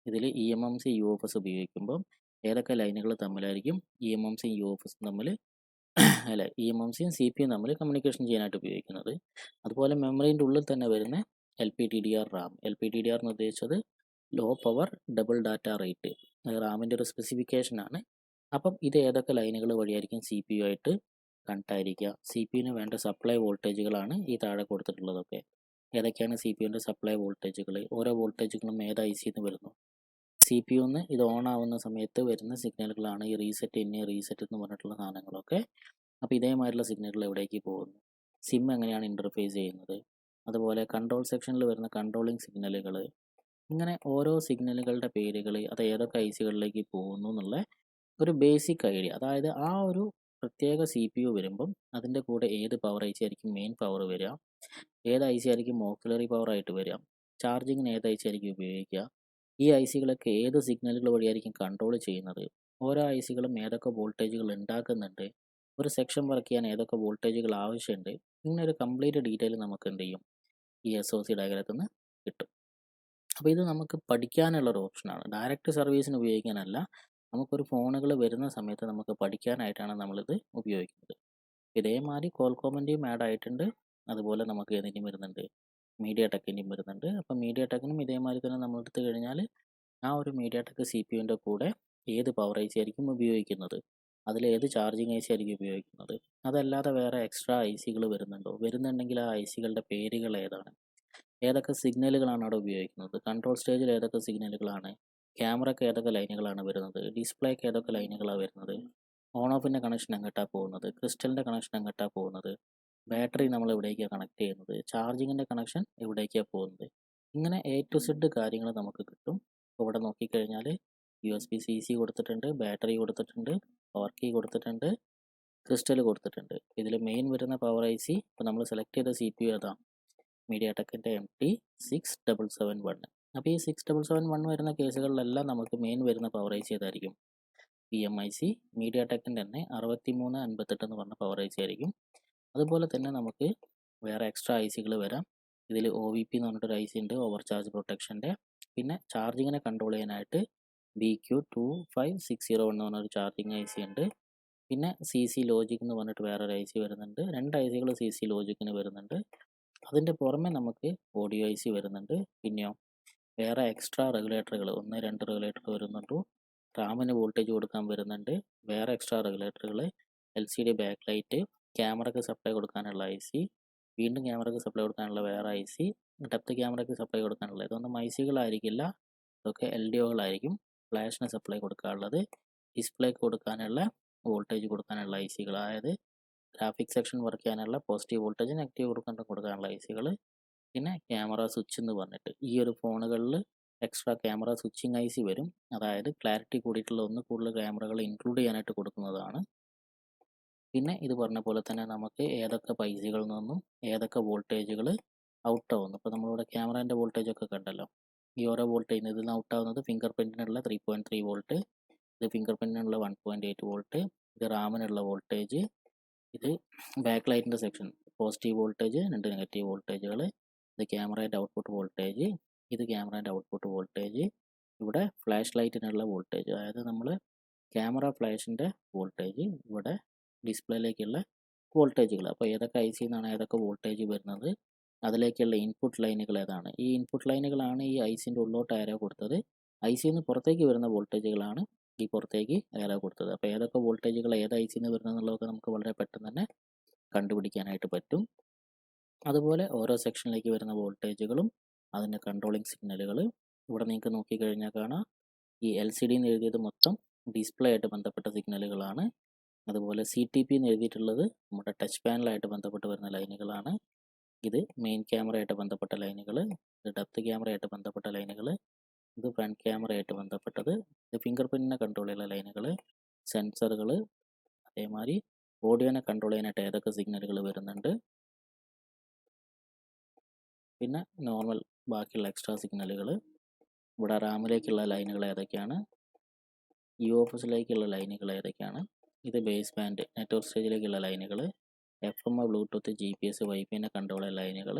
Speaker 1: ഇതിൽ E M M C U F S ഉപയോഗിക്കുമ്പം ഏതൊക്കെ ലൈനുകൾ തമ്മിലായിരിക്കും E M M C U F S തമ്മിൽ അല്ല ഇ എം എം സിയും സി പി യും തമ്മിൽ കമ്മ്യൂണിക്കേഷൻ ചെയ്യാനായിട്ട് ഉപയോഗിക്കുന്നത്. അതുപോലെ മെമ്മറീന്റെ ഉള്ളിൽ തന്നെ വരുന്ന L P T D R RAM L P T D R എന്ന് ഉദ്ദേശിച്ചത് low power double data rate റാമിന്റെ ഒരു സ്പെസിഫിക്കേഷനാണ് അപ്പം ഇത് ഏതൊക്കെ ലൈനുകൾ വഴിയായിരിക്കും സി പി യു ആയിട്ട് കണക്റ്റായിരിക്കുക സി പി യുവിന് വേണ്ട സപ്ലൈ വോൾട്ടേജുകളാണ് ഈ താഴെ കൊടുത്തിട്ടുള്ളതൊക്കെ ഏതൊക്കെയാണ് സി പി യുവിന്റെ സപ്ലൈ വോൾട്ടേജുകൾ ഓരോ വോൾട്ടേജുകളും ഏത് ഐ സിന്ന് വരുന്നു. സി പി യുന്ന് ഇത് ഓൺ ആവുന്ന സമയത്ത് വരുന്ന സിഗ്നലുകളാണ് ഈ റീസെറ്റ് ഇന്ന് റീസെറ്റ് എന്ന് പറഞ്ഞിട്ടുള്ള സാധനങ്ങളൊക്കെ. അപ്പോൾ ഇതേമാതിരിയുള്ള സിഗ്നലുകൾ എവിടേക്ക് പോകുന്നു? സിം എങ്ങനെയാണ് ഇന്റർഫേസ് ചെയ്യുന്നത്? അതുപോലെ കൺട്രോൾ സെക്ഷനിൽ വരുന്ന കൺട്രോളിങ് സിഗ്നലുകൾ ഇങ്ങനെ ഓരോ സിഗ്നലുകളുടെ പേരുകൾ അത് ഏതൊക്കെ ഐ സികളിലേക്ക് പോകുന്നു എന്നുള്ള ഒരു ബേസിക് ഐഡിയ അതായത് ആ ഒരു പ്രത്യേക സി പി യു വരുമ്പം അതിന്റെ കൂടെ ഏത് പവർ ഐ സി ആയിരിക്കും മെയിൻ പവർ വരിക ഏത് ഐ സി ആയിരിക്കും ഓക്സിലറി പവർ ആയിട്ട് വരിക ചാർജിങ്ങിന് ഏത് ഐ സി ആയിരിക്കും ഉപയോഗിക്കുക ഈ ഐ സികളൊക്കെ ഏത് സിഗ്നലുകൾ വഴിയായിരിക്കും കൺട്രോൾ ചെയ്യുന്നത് ഓരോ ഐ സികളും ഏതൊക്കെ വോൾട്ടേജുകൾ ഉണ്ടാക്കുന്നുണ്ട് ഒരു സെക്ഷൻ വർക്ക് ചെയ്യാൻ ഏതൊക്കെ വോൾട്ടേജുകൾ ആവശ്യമുണ്ട് ഇങ്ങനെ ഒരു കംപ്ലീറ്റ് ഡീറ്റെയിൽ നമുക്ക് എന്ത് ചെയ്യും? ഈ എസ് ഒ സി ഡയഗ്രത്തിൽ നിന്ന് കിട്ടും. അപ്പോൾ ഇത് നമുക്ക് പഠിക്കാനുള്ള ഒരു ഓപ്ഷനാണ്. ഡയറക്റ്റ് സർവീസിന് ഉപയോഗിക്കാനല്ല നമുക്കൊരു ഫോണുകൾ വരുന്ന സമയത്ത് നമുക്ക് പഠിക്കാനായിട്ടാണ് നമ്മളിത് ഉപയോഗിക്കുന്നത്. ഇതേമാതിരി കോൾകോമിന്റെയും ആഡ് ആയിട്ടുണ്ട് അതുപോലെ നമുക്ക് ഏതിന്റെയും വരുന്നുണ്ട് മീഡിയ ടെക്കിന്റെയും വരുന്നുണ്ട്. അപ്പോൾ മീഡിയ ടെക്കിനും ഇതേമാതിരി തന്നെ നമ്മൾ എടുത്തു കഴിഞ്ഞാൽ ആ ഒരു മീഡിയ ടെക്ക് സി പി യുവിന്റെ കൂടെ ഏത് പവറേജ് ആയിരിക്കും ഉപയോഗിക്കുന്നത്. അതിൽ ഏത് ചാർജിങ് ഐ സി ആയിരിക്കും ഉപയോഗിക്കുന്നത്? അതല്ലാതെ വേറെ എക്സ്ട്രാ ഐ സികൾ വരുന്നുണ്ടോ? വരുന്നുണ്ടെങ്കിൽ ആ ഐ സികളുടെ പേരുകൾ ഏതാണ്? ഏതൊക്കെ സിഗ്നലുകളാണ് അവിടെ ഉപയോഗിക്കുന്നത്? കൺട്രോൾ സ്റ്റേജിൽ ഏതൊക്കെ സിഗ്നലുകളാണ്? ക്യാമറയ്ക്ക് ഏതൊക്കെ ലൈനുകളാണ് വരുന്നത്? ഡിസ്പ്ലേക്ക് ഏതൊക്കെ ലൈനുകളാണ് വരുന്നത്? ഓൺ ഓഫിന്റെ കണക്ഷൻ എങ്ങോട്ടാണ് പോകുന്നത്? ക്രിസ്റ്റലിന്റെ കണക്ഷൻ എങ്ങോട്ടാണ് പോകുന്നത്? ബാറ്ററി നമ്മൾ എവിടേക്കാണ് കണക്ട് ചെയ്യുന്നത്? ചാർജിങ്ങിന്റെ കണക്ഷൻ എവിടേക്കാണ് പോകുന്നത്? ഇങ്ങനെ എ ടു സെഡ് കാര്യങ്ങൾ നമുക്ക് കിട്ടും. ഇവിടെ നോക്കിക്കഴിഞ്ഞാൽ U S B C C കൊടുത്തിട്ടുണ്ട് ബാറ്ററി കൊടുത്തിട്ടുണ്ട്. പവർ കീ കൊടുത്തിട്ടുണ്ട് ക്രിസ്റ്റൽ കൊടുത്തിട്ടുണ്ട്. ഇതിൽ മെയിൻ വരുന്ന പവർ ഐ സി ഇപ്പോൾ നമ്മൾ സെലക്ട് ചെയ്ത സി പി യു ഏതാണ് media ടെക്കിന്റെ M T six double seven one അപ്പോൾ ഈ സിക്സ് ഡബിൾ സെവൻ വൺ വരുന്ന കേസുകളിലെല്ലാം നമുക്ക് മെയിൻ വരുന്ന പവർ ഐ സി ഏതായിരിക്കും? P M I C media ടെക്കിന്റെ തന്നെ അറുപത്തി മൂന്ന് അൻപത്തെട്ട് എന്ന് പറഞ്ഞ പവർ ഐ സി ആയിരിക്കും. അതുപോലെ തന്നെ നമുക്ക് വേറെ എക്സ്ട്രാ ഐ സികൾ വരാം. ഇതിൽ ഒ വി പി എന്ന് പറഞ്ഞിട്ടൊരു ഐ സി ഉണ്ട് ഓവർ ചാർജ് പ്രൊട്ടക്ഷന്റെ പിന്നെ ചാർജിങ്ങിനെ കൺട്രോൾ ചെയ്യാനായിട്ട് B Q two five six zero one എന്ന് പറഞ്ഞൊരു ചാർജിങ് ഐ സി ഉണ്ട്. പിന്നെ സി സി ലോജിക് എന്ന് പറഞ്ഞിട്ട് വേറൊരു ഐ സി വരുന്നുണ്ട്. രണ്ട് ഐ സികൾ സി സി ലോജിക്കിന് വരുന്നുണ്ട്. അതിന്റെ പുറമെ നമുക്ക് ഓഡിയോ ഐ സി വരുന്നുണ്ട്. പിന്നെയോ വേറെ എക്സ്ട്രാ റെഗുലേറ്ററുകൾ ഒന്ന് രണ്ട് റെഗുലേറ്റർ വരുന്നുണ്ട് റാമിന് വോൾട്ടേജ് കൊടുക്കാൻ വരുന്നുണ്ട്. വേറെ extra റെഗുലേറ്ററുകൾ L C D back light ക്യാമറയ്ക്ക് സപ്ലൈ കൊടുക്കാനുള്ള ഐ സി വീണ്ടും ക്യാമറയ്ക്ക് സപ്ലൈ കൊടുക്കാനുള്ള വേറെ ഐ സി ഡെപ്ത് ക്യാമറയ്ക്ക് സപ്ലൈ കൊടുക്കാനുള്ള. ഇതൊന്നും ഐ സികളായിരിക്കില്ല ഇതൊക്കെ എൽ ഡി ഒകളായിരിക്കും ഫ്ലാഷിന് സപ്ലൈ കൊടുക്കാനുള്ളത് ഡിസ്പ്ലേക്ക് കൊടുക്കാനുള്ള വോൾട്ടേജ് കൊടുക്കാനുള്ള ഐ സികൾ അതായത് ഗ്രാഫിക് സെക്ഷൻ വർക്ക് ചെയ്യാനുള്ള പോസിറ്റീവ് വോൾട്ടേജ് നെഗറ്റീവ് കൊടുക്കേണ്ട കൊടുക്കാനുള്ള ഐ സികൾ പിന്നെ ക്യാമറ സ്വിച്ച് എന്ന് പറഞ്ഞിട്ട് ഈ ഒരു ഫോണുകളിൽ extra camera switching I C വരും. അതായത് ക്ലാരിറ്റി കൂടിയിട്ടുള്ള ഒന്ന് കൂടുതൽ ക്യാമറകൾ ഇൻക്ലൂഡ് ചെയ്യാനായിട്ട് കൊടുക്കുന്നതാണ്. പിന്നെ ഇത് പറഞ്ഞ പോലെ തന്നെ നമുക്ക് ഏതൊക്കെ പൈസകളിൽ നിന്നും ഏതൊക്കെ വോൾട്ടേജുകൾ ഔട്ട് ആവുന്നു. ഇപ്പോൾ നമ്മളിവിടെ ക്യാമറേന്റെ വോൾട്ടേജൊക്കെ കണ്ടല്ലോ. ഈ വോൾട്ടേജ് ഇതിൽ നിന്ന് ഔട്ട് ആവുന്നത് ഫിംഗർ പ്രിന്റിനുള്ള ത്രീ പോയിന്റ് ത്രീ വോൾട്ട് ഇത് ഫിംഗർ പ്രിന്റിനുള്ള വൺ പോയിന്റ് എയ്റ്റ് വോൾട്ട് ഇത് റാമിനുള്ള വോൾട്ടേജ് ഇത് ബാക്ക് ലൈറ്റിന്റെ സെക്ഷൻ പോസിറ്റീവ് വോൾട്ടേജ് രണ്ട് നെഗറ്റീവ് വോൾട്ടേജുകൾ ഇത് ക്യാമറയുടെ ഔട്ട്പുട്ട് വോൾട്ടേജ് ഇത് ക്യാമറയുടെ ഔട്ട്പുട്ട് വോൾട്ടേജ് ഇവിടെ ഫ്ലാഷ് ലൈറ്റിനുള്ള വോൾട്ടേജ് അതായത് നമ്മൾ ക്യാമറ ഫ്ലാഷിന്റെ വോൾട്ടേജ് ഇവിടെ ഡിസ്പ്ലേയിലേക്കുള്ള വോൾട്ടേജുകൾ അപ്പോൾ ഏതൊക്കെ ഐ സിയിൽ നിന്നാണ് ഏതൊക്കെ വോൾട്ടേജ് വരുന്നത് അതിലേക്കുള്ള ഇൻപുട്ട് ലൈനുകൾ ഏതാണ്? ഈ ഇൻപുട്ട് ലൈനുകളാണ് ഈ ഐ സിന്റെ ഉള്ളോട്ട് ആരോ കൊടുത്തത്. ഐ സിയിൽ നിന്ന് പുറത്തേക്ക് വരുന്ന വോൾട്ടേജുകളാണ് ഈ പുറത്തേക്ക് ആരോ കൊടുത്തത്. അപ്പോൾ ഏതൊക്കെ വോൾട്ടേജുകൾ ഏത് ഐ സിയിൽ നിന്ന് വരുന്നത് എന്നുള്ളതൊക്കെ നമുക്ക് വളരെ പെട്ടെന്ന് തന്നെ കണ്ടുപിടിക്കാനായിട്ട് പറ്റും. അതുപോലെ ഓരോ സെക്ഷനിലേക്ക് വരുന്ന വോൾട്ടേജുകളും അതിന്റെ കൺട്രോളിങ് സിഗ്നലുകൾ ഇവിടെ നിങ്ങൾക്ക് നോക്കിക്കഴിഞ്ഞാൽ കാണാം. ഈ എൽ സി ഡി എന്ന് എഴുതിയത് മൊത്തം ഡിസ്പ്ലേ ആയിട്ട് ബന്ധപ്പെട്ട സിഗ്നലുകളാണ് അതുപോലെ സി ടി പി എന്ന് എഴുതിയിട്ടുള്ളത് നമ്മുടെ ടച്ച് പാനലായിട്ട് ബന്ധപ്പെട്ട് വരുന്ന ലൈനുകളാണ് ഇത് മെയിൻ ക്യാമറയായിട്ട് ബന്ധപ്പെട്ട ലൈനുകൾ ഇത് ഡെപ്ത് ക്യാമറയായിട്ട് ബന്ധപ്പെട്ട ലൈനുകൾ ഇത് ഫ്രണ്ട് ക്യാമറയായിട്ട് ബന്ധപ്പെട്ടത് ഇത് ഫിംഗർ പ്രിന്റിനെ കൺട്രോൾ ചെയ്യുന്ന ലൈനുകൾ സെൻസറുകൾ അതേമാതിരി ഓഡിയോനെ കൺട്രോൾ ചെയ്യാനായിട്ട് ഏതൊക്കെ സിഗ്നലുകൾ വരുന്നുണ്ട്. പിന്നെ നോർമൽ ബാക്കിയുള്ള എക്സ്ട്രാ സിഗ്നലുകൾ ഇവിടെ റാമിലേക്കുള്ള ലൈനുകൾ ഏതൊക്കെയാണ്? ഇ ഓഫീസിലേക്കുള്ള ലൈനുകൾ ഏതൊക്കെയാണ്? ഇത് ബേസ് ബാൻഡ് നെറ്റ്വർക്ക് സ്റ്റേജിലേക്കുള്ള ലൈനുകൾ F M bluetooth G P S control ചെയ്യുന്ന ലൈനുകൾ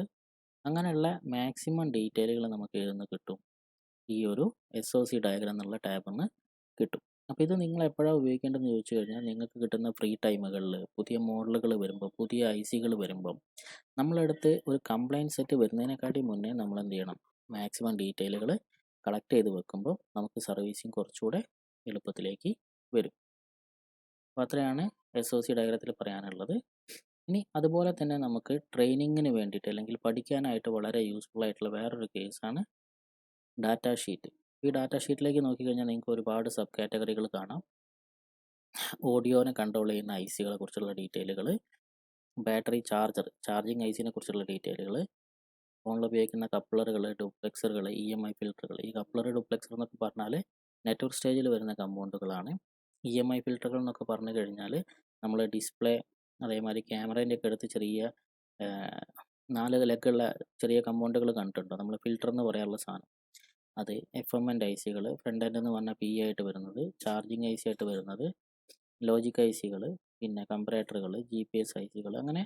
Speaker 1: അങ്ങനെയുള്ള മാക്സിമം ഡീറ്റെയിലുകൾ നമുക്ക് എഴുതുന്ന കിട്ടും. ഈ ഒരു എസ് ഒ സി ഡയഗ്രാം എന്നുള്ള ടാബിൽ നിന്ന് കിട്ടും. അപ്പോൾ ഇത് നിങ്ങൾ എപ്പോഴാണ് ഉപയോഗിക്കേണ്ടതെന്ന് ചോദിച്ചു കഴിഞ്ഞാൽ നിങ്ങൾക്ക് കിട്ടുന്ന ഫ്രീ ടൈമുകളിൽ പുതിയ മോഡലുകൾ വരുമ്പോൾ പുതിയ ഐ സികൾ വരുമ്പം നമ്മളെടുത്ത് ഒരു കംപ്ലയിന്റ് സെറ്റ് വരുന്നതിനെക്കാട്ടി മുന്നേ നമ്മൾ എന്ത് ചെയ്യണം? മാക്സിമം ഡീറ്റെയിലുകൾ കളക്ട് ചെയ്ത് വെക്കുമ്പോൾ നമുക്ക് സർവീസിങ് കുറച്ചുകൂടെ എളുപ്പത്തിലേക്ക് വരും. അപ്പോൾ അത്രയാണ് എസ് ഒ സി ഡയഗ്രത്തിൽ പറയാനുള്ളത്. ഇനി അതുപോലെ തന്നെ നമുക്ക് ട്രെയിനിങ്ങിന് വേണ്ടിയിട്ട് അല്ലെങ്കിൽ പഠിക്കാനായിട്ട് വളരെ യൂസ്ഫുൾ ആയിട്ടുള്ള വേറൊരു കേസാണ് ഡാറ്റ ഷീറ്റ് ഈ ഡാറ്റ ഷീറ്റിലേക്ക് നോക്കിക്കഴിഞ്ഞാൽ നിങ്ങൾക്ക് ഒരുപാട് സബ് കാറ്റഗറികൾ കാണാം. ഓഡിയോനെ കൺട്രോൾ ചെയ്യുന്ന ഐ സികളെ കുറിച്ചുള്ള ഡീറ്റെയിലുകൾ ബാറ്ററി ചാർജർ ചാർജിങ് ഐ സിനെ കുറിച്ചുള്ള ഡീറ്റെയിലുകൾ ഫോണിൽ ഉപയോഗിക്കുന്ന കപ്ലറുകൾ ഡുപ്ലെക്സറുകൾ ഇ എം ഐ ഫിൽറ്ററുകൾ ഈ കപ്ലർ ഡുപ്ലെക്സർ എന്നൊക്കെ പറഞ്ഞാൽ നെറ്റ്വർക്ക് സ്റ്റേജിൽ വരുന്ന കമ്പൗണ്ടുകളാണ് ഇ എം ഐ ഫിൽറ്ററുകൾ എന്നൊക്കെ പറഞ്ഞു കഴിഞ്ഞാൽ നമ്മൾ ഡിസ്പ്ലേ അതേമാതിരി ക്യാമറേന്റെ ഒക്കെ അടുത്ത് ചെറിയ നാല് നിലക്കുള്ള ചെറിയ കമ്പൗണ്ടുകൾ കണ്ടിട്ടുണ്ടോ? നമ്മൾ ഫിൽറ്റർ എന്ന് പറയാനുള്ള സാധനം. അത് എഫ് എം എന്റെ ഐ സികൾ ഫ്രണ്ട് എൻഡ് എന്ന് പറഞ്ഞാൽ പി ആയിട്ട് വരുന്നത് ചാർജിങ് ഐ സി ആയിട്ട് വരുന്നത് ലോജിക് ഐ സികൾ പിന്നെ കമ്പറേറ്ററുകൾ ജി പി എസ് ഐ സികൾ അങ്ങനെ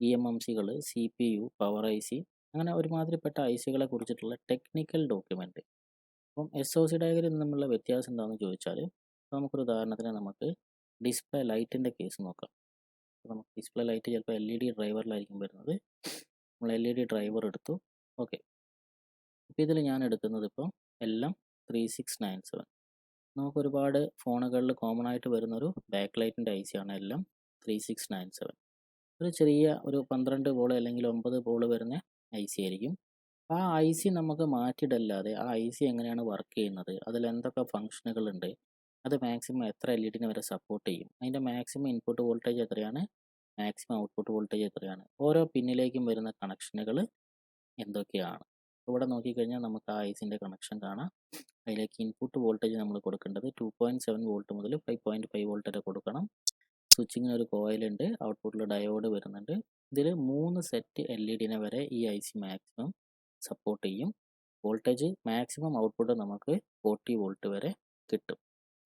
Speaker 1: E M M സികൾ C P U power I C അങ്ങനെ ഒരുമാതിരിപ്പെട്ട ഐ സികളെ കുറിച്ചിട്ടുള്ള ടെക്നിക്കൽ ഡോക്യുമെന്റ്. അപ്പം എസ് ഒ സി ഡയഗ്രിൽ തമ്മിലുള്ള വ്യത്യാസം എന്താണെന്ന് ചോദിച്ചാൽ നമുക്കൊരു ഉദാഹരണത്തിന് നമുക്ക് ഡിസ്പ്ലേ ലൈറ്റിന്റെ കേസ് നോക്കാം. നമുക്ക് ഡിസ്പ്ലേ ലൈറ്റ് ചിലപ്പോൾ എൽ ഇ ഡി ഡ്രൈവറിലായിരിക്കും വരുന്നത്. നമ്മൾ എൽ ഇ ഡി ഡ്രൈവർ എടുത്തു. ഓക്കെ. അപ്പോൾ ഇതിൽ ഞാൻ എടുക്കുന്നത് ഇപ്പോൾ എല്ലാം ത്രീ സിക്സ് നയൻ സെവൻ. നമുക്ക് ഒരുപാട് ഫോണുകളിൽ കോമൺ ആയിട്ട് വരുന്നൊരു ബാക്ക് ലൈറ്റിന്റെ ഐ സി ആണ് എല്ലാം ത്രീ സിക്സ് നയൻ സെവൻ. ഒരു ചെറിയ ഒരു പന്ത്രണ്ട് ബോൾ അല്ലെങ്കിൽ ഒമ്പത് ബോൾ വരുന്ന ഐ സി ആയിരിക്കും. ആ ഐ സി നമുക്ക് മാറ്റിയിടല്ലാതെ ആ ഐ സി എങ്ങനെയാണ് വർക്ക് ചെയ്യുന്നത്? അതിൽ എന്തൊക്കെ ഫങ്ഷനുകളുണ്ട് അത് മാക്സിമം എത്ര എൽ ഇ ഡിനെ വരെ സപ്പോർട്ട് ചെയ്യും. അതിന്റെ മാക്സിമം ഇൻപുട്ട് വോൾട്ടേജ് എത്രയാണ്? മാക്സിമം ഔട്ട്പുട്ട് വോൾട്ടേജ് എത്രയാണ്? ഓരോ പിന്നിലേക്കും വരുന്ന കണക്ഷനുകൾ എന്തൊക്കെയാണ്? ഇവിടെ നോക്കിക്കഴിഞ്ഞാൽ നമുക്ക് ആ ഐസിന്റെ കണക്ഷൻ കാണാം. അതിലേക്ക് ഇൻപുട്ട് വോൾട്ടേജ് നമ്മൾ കൊടുക്കേണ്ടത് ടു പോയിന്റ് സെവൻ വോൾട്ട് മുതൽ ഫൈവ് പോയിന്റ് ഫൈവ് വോൾട്ട് വരെ കൊടുക്കണം. സ്വിച്ചിങ്ങിന് ഒരു കോയിലുണ്ട് ഔട്ട്പുട്ടിൽ ഡയോഡ് വരുന്നുണ്ട്. ഇതിൽ മൂന്ന് സെറ്റ് എൽ ഇ ഡിനെ വരെ ഈ ഐ സി മാക്സിമം സപ്പോർട്ട് ചെയ്യും. വോൾട്ടേജ് മാക്സിമം ഔട്ട്പുട്ട് നമുക്ക് ഫോർട്ടി വോൾട്ട് വരെ കിട്ടും.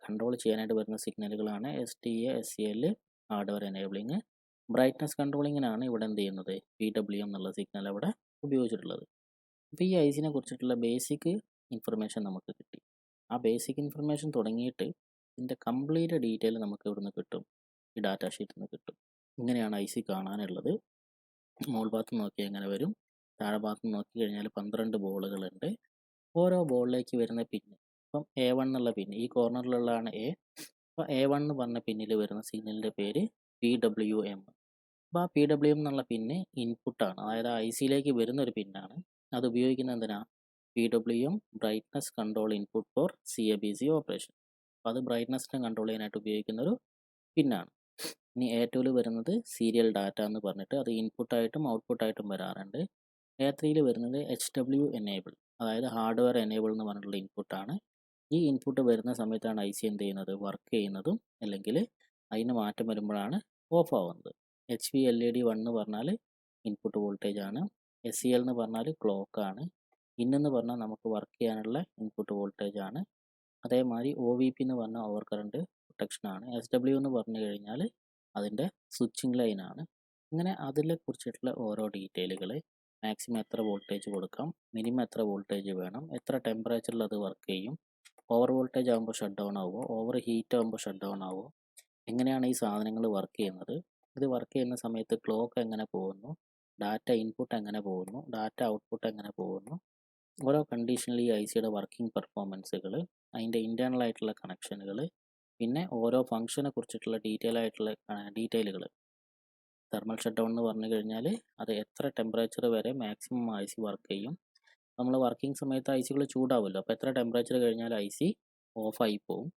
Speaker 1: കൺട്രോൾ ചെയ്യാനായിട്ട് വരുന്ന സിഗ്നലുകളാണ് S T A S C L hardware enabling brightness കൺട്രോളിങ്ങിനാണ് ഇവിടെ എന്ത് ചെയ്യുന്നത്? പി ഡബ്ല്യു എന്നുള്ള സിഗ്നൽ അവിടെ ഉപയോഗിച്ചിട്ടുള്ളത്. അപ്പോൾ ഈ ഐസിനെ കുറിച്ചിട്ടുള്ള ബേസിക് ഇൻഫർമേഷൻ നമുക്ക് കിട്ടി. ആ ബേസിക് ഇൻഫർമേഷൻ തുടങ്ങിയിട്ട് ഇതിന്റെ കംപ്ലീറ്റ് ഡീറ്റെയിൽ നമുക്ക് ഇവിടുന്ന് കിട്ടും. ഈ ഡാറ്റ ഷീറ്റിൽ നിന്ന് കിട്ടും. ഇങ്ങനെയാണ് ഐ സി കാണാനുള്ളത്. മോൾ ഭാഗത്ത് നോക്കി എങ്ങനെ വരും. താഴെ ഭാഗത്ത് നോക്കി കഴിഞ്ഞാൽ പന്ത്രണ്ട് ബോളുകളുണ്ട് ഓരോ ബോളിലേക്ക് വരുന്ന പിന്ന് ഇപ്പം എ വൺ എന്നുള്ള പിൻ ഈ കോർണറിലുള്ളതാണ് എ അപ്പോൾ എ വൺ എന്ന് പറഞ്ഞ പിന്നിൽ വരുന്ന സിഗ്നലിന്റെ പേര് പി ഡബ്ല്യു എം അപ്പോൾ ആ പി ഡബ്ല്യു എം എന്നുള്ള പിന്ന് ഇൻപുട്ടാണ് അതായത് ഐ സിയിലേക്ക് വരുന്ന ഒരു പിന്നാണ് അത് ഉപയോഗിക്കുന്നത് എന്തിനാ? P W M brightness control input for C A B C operation അപ്പോൾ അത് ബ്രൈറ്റ്നസിനെ കൺട്രോൾ ചെയ്യാനായിട്ട് ഉപയോഗിക്കുന്ന ഒരു പിന്നാണ് ഇനി എ ടുവിൽ വരുന്നത് സീരിയൽ ഡാറ്റ എന്ന് പറഞ്ഞിട്ട് അത് ഇൻപുട്ടായിട്ടും ഔട്ട്പുട്ടായിട്ടും വരാറുണ്ട്. എ ത്രീയിൽ വരുന്നത് എച്ച് ഡബ്ല്യു എനേബിൾ അതായത് ഹാർഡ്വെയർ എനേബിൾ എന്ന് പറഞ്ഞിട്ടുള്ള ഇൻപുട്ടാണ് ഈ ഇൻപുട്ട് വരുന്ന സമയത്താണ് ഐ സി എന്ത് ചെയ്യുന്നത്? വർക്ക് ചെയ്യുന്നതും അല്ലെങ്കിൽ അതിന് മാറ്റം വരുമ്പോഴാണ് ഓഫ് ആവുന്നത്. H V L E D one എന്ന് പറഞ്ഞാൽ ഇൻപുട്ട് വോൾട്ടേജ് ആണ് എസ് സി എൽ എന്ന് പറഞ്ഞാൽ ക്ലോക്ക് ആണ് ഇന്നെന്ന് പറഞ്ഞാൽ നമുക്ക് വർക്ക് ചെയ്യാനുള്ള ഇൻപുട്ട് വോൾട്ടേജ് ആണ് അതേമാതിരി ഒ വി പി എന്ന് പറഞ്ഞാൽ ഓവർ കറണ്ട് പ്രൊട്ടക്ഷൻ ആണ് എസ് ഡബ്ല്യു എന്ന് പറഞ്ഞു കഴിഞ്ഞാൽ അതിന്റെ സ്വിച്ചിങ് ലൈൻ ആണ് ഇങ്ങനെ അതിനെ കുറിച്ചിട്ടുള്ള ഓരോ ഡീറ്റെയിലുകൾ മാക്സിമം എത്ര വോൾട്ടേജ് കൊടുക്കാം? മിനിമം എത്ര വോൾട്ടേജ് വേണം? എത്ര ടെമ്പറേച്ചറിൽ അത് വർക്ക് ചെയ്യും? ഓവർ വോൾട്ടേജ് ആകുമ്പോൾ ഷട്ട് ഡൗൺ ആവുമോ ഓവർ ഹീറ്റ് ആകുമ്പോൾ ഷട്ട് ഡൗൺ ആവുമോ എങ്ങനെയാണ് ഈ സാധനങ്ങൾ വർക്ക് ചെയ്യുന്നത്? ഇത് വർക്ക് ചെയ്യുന്ന സമയത്ത് ക്ലോക്ക് എങ്ങനെ പോകുന്നു? ഡാറ്റ ഇൻപുട്ട് എങ്ങനെ പോകുന്നു? ഡാറ്റ ഔട്ട്പുട്ട് എങ്ങനെ പോകുന്നു? ഓരോ കണ്ടീഷനിൽ ഈ ഐ സിയുടെ വർക്കിംഗ് പെർഫോമൻസുകൾ അതിന്റെ ഇന്റേർണൽ ആയിട്ടുള്ള കണക്ഷനുകൾ പിന്നെ ഓരോ ഫംഗ്ഷനെ കുറിച്ചിട്ടുള്ള ഡീറ്റെയിൽ ആയിട്ടുള്ള ഡീറ്റെയിലുകൾ തെർമൽ ഷട്ട് ഡൗൺ എന്ന് പറഞ്ഞു കഴിഞ്ഞാൽ അത് എത്ര ടെമ്പറേച്ചർ വരെ മാക്സിമം ഐ സി വർക്ക് ചെയ്യും? നമ്മൾ വർക്കിംഗ് സമയത്ത് ഐ സികൾ ചൂടാവുമല്ലോ അപ്പോൾ എത്ര ടെമ്പറേച്ചർ കഴിഞ്ഞാൽ ഐ സി ഓഫായി പോവും.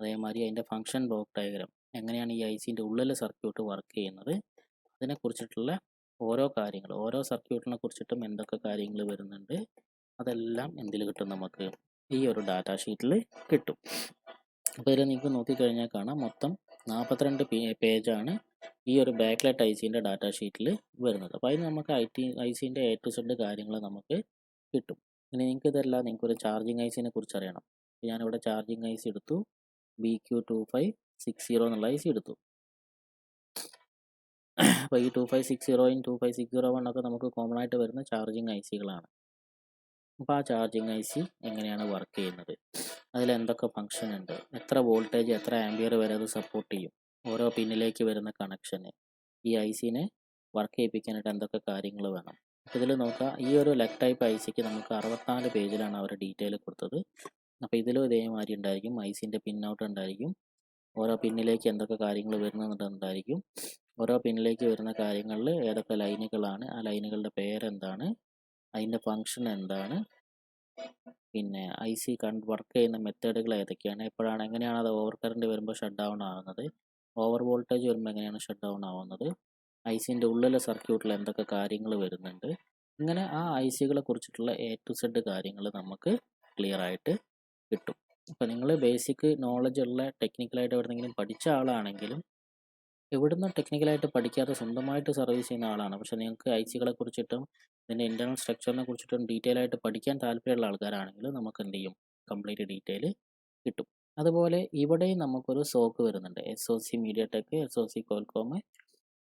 Speaker 1: അതേമാതിരി അതിന്റെ ഫങ്ഷൻ ബ്ലോക്ക് ഡയഗ്രാം എങ്ങനെയാണ് ഈ ഐ സിന്റെ ഉള്ളിൽ സർക്യൂട്ട് വർക്ക് ചെയ്യുന്നത്? അതിനെക്കുറിച്ചിട്ടുള്ള ഓരോ കാര്യങ്ങൾ ഓരോ സർക്യൂട്ടിനെ കുറിച്ചിട്ടും എന്തൊക്കെ കാര്യങ്ങൾ വരുന്നുണ്ട് അതെല്ലാം എന്തിൽ കിട്ടും നമുക്ക് ഈ ഒരു ഡാറ്റ ഷീറ്റിൽ കിട്ടും. അപ്പോൾ ഇതിൽ നിങ്ങൾക്ക് നോക്കിക്കഴിഞ്ഞാൽ കാണാം മൊത്തം നാൽപ്പത്തിരണ്ട് പേജാണ് ഈ ഒരു ബാക്ക്ലൈറ്റ് ഐ സിന്റെ ഡാറ്റ ഷീറ്റിൽ വരുന്നത്. അപ്പോൾ അതിന് നമുക്ക് ഐ ടി ഐ സിന്റെ എ ടു സെഡ് കാര്യങ്ങൾ നമുക്ക് കിട്ടും. ഇനി നിങ്ങൾക്ക് ഇതല്ല നിങ്ങൾക്കൊരു ചാർജിങ് ഐസിനെ സിനെ കുറിച്ച് അറിയണം. ഞാനിവിടെ ചാർജിങ് ഐ സി എടുത്തു. B Q two five six zero എന്നുള്ള ഐ സി എടുത്തു. അപ്പോൾ ഈ two five six സീറോയും two five six zero one ഒക്കെ നമുക്ക് കോമൺ ആയിട്ട് വരുന്ന ചാർജിങ് ഐ സികളാണ് അപ്പോൾ ആ ചാർജിങ് ഐ സി എങ്ങനെയാണ് വർക്ക് ചെയ്യുന്നത്? അതിൽ എന്തൊക്കെ ഫങ്ഷൻ ഉണ്ട്? എത്ര വോൾട്ടേജ് എത്ര ആംബിയർ വരെ അത് സപ്പോർട്ട് ചെയ്യും? ഓരോ പിന്നിലേക്ക് വരുന്ന കണക്ഷന് ഈ ഐ സിനെ വർക്ക് ചെയ്യിപ്പിക്കാനായിട്ട് എന്തൊക്കെ കാര്യങ്ങൾ വേണം? അപ്പോൾ ഇതിൽ നോക്കുക ഈ ഒരു ലെഗ് ടൈപ്പ് ഐ സിക്ക് നമുക്ക് അറുപത്തിനാല് പേജിലാണ് അവർ ഡീറ്റെയിൽ കൊടുത്തത്. അപ്പോൾ ഇതിലും ഇതേമാതിരി ഉണ്ടായിരിക്കും. ഐ സിന്റെ പിന്നൗട്ട് ഉണ്ടായിരിക്കും. ഓരോ പിന്നിലേക്ക് എന്തൊക്കെ കാര്യങ്ങൾ വരുന്നുണ്ടായിരിക്കും ഓരോ പിന്നിലേക്ക് വരുന്ന കാര്യങ്ങളിൽ ഏതൊക്കെ ലൈനുകളാണ് ആ ലൈനുകളുടെ പേരെന്താണ് അതിന്റെ ഫങ്ഷൻ എന്താണ് പിന്നെ ഐ സി കണ്ട് വർക്ക് ചെയ്യുന്ന മെത്തേഡുകൾ ഏതൊക്കെയാണ് എപ്പോഴാണ് എങ്ങനെയാണ് അത് ഓവർ കറണ്ട് വരുമ്പോൾ ഷട്ട് ഡൗൺ ആവുന്നത് ഓവർ വോൾട്ടേജ് വരുമ്പോൾ എങ്ങനെയാണ് ഷട്ട് ഡൗൺ ആവുന്നത് ഐ സിന്റെ ഉള്ളിലെ സർക്യൂട്ടിൽ എന്തൊക്കെ കാര്യങ്ങൾ വരുന്നുണ്ട്. അങ്ങനെ ആ ഐ സികളെ കുറിച്ചിട്ടുള്ള എ ടു സെഡ് കാര്യങ്ങൾ നമുക്ക് ക്ലിയർ ആയിട്ട് കിട്ടും. അപ്പോൾ നിങ്ങൾ ബേസിക് നോളജ് ഉള്ള ടെക്നിക്കലായിട്ട് എവിടെന്നെങ്കിലും പഠിച്ച ആളാണെങ്കിലും എവിടുന്ന് ടെക്നിക്കലായിട്ട് പഠിക്കാതെ സ്വന്തമായിട്ട് സർവീസ് ചെയ്യുന്ന ആളാണ്. പക്ഷേ നിങ്ങൾക്ക് ഐ സികളെ കുറിച്ചിട്ടും ഇതിന്റെ ഇന്റർണൽ സ്ട്രക്ചറിനെ കുറിച്ചിട്ടും ഡീറ്റെയിൽ ആയിട്ട് പഠിക്കാൻ താല്പര്യമുള്ള ആൾക്കാരാണെങ്കിൽ നമുക്ക് എന്ത് ചെയ്യും? കംപ്ലീറ്റ് ഡീറ്റെയിൽ കിട്ടും. അതുപോലെ ഇവിടെയും നമുക്കൊരു സോക്ക് വരുന്നുണ്ട്. S O C MediaTek S O C Qualcomm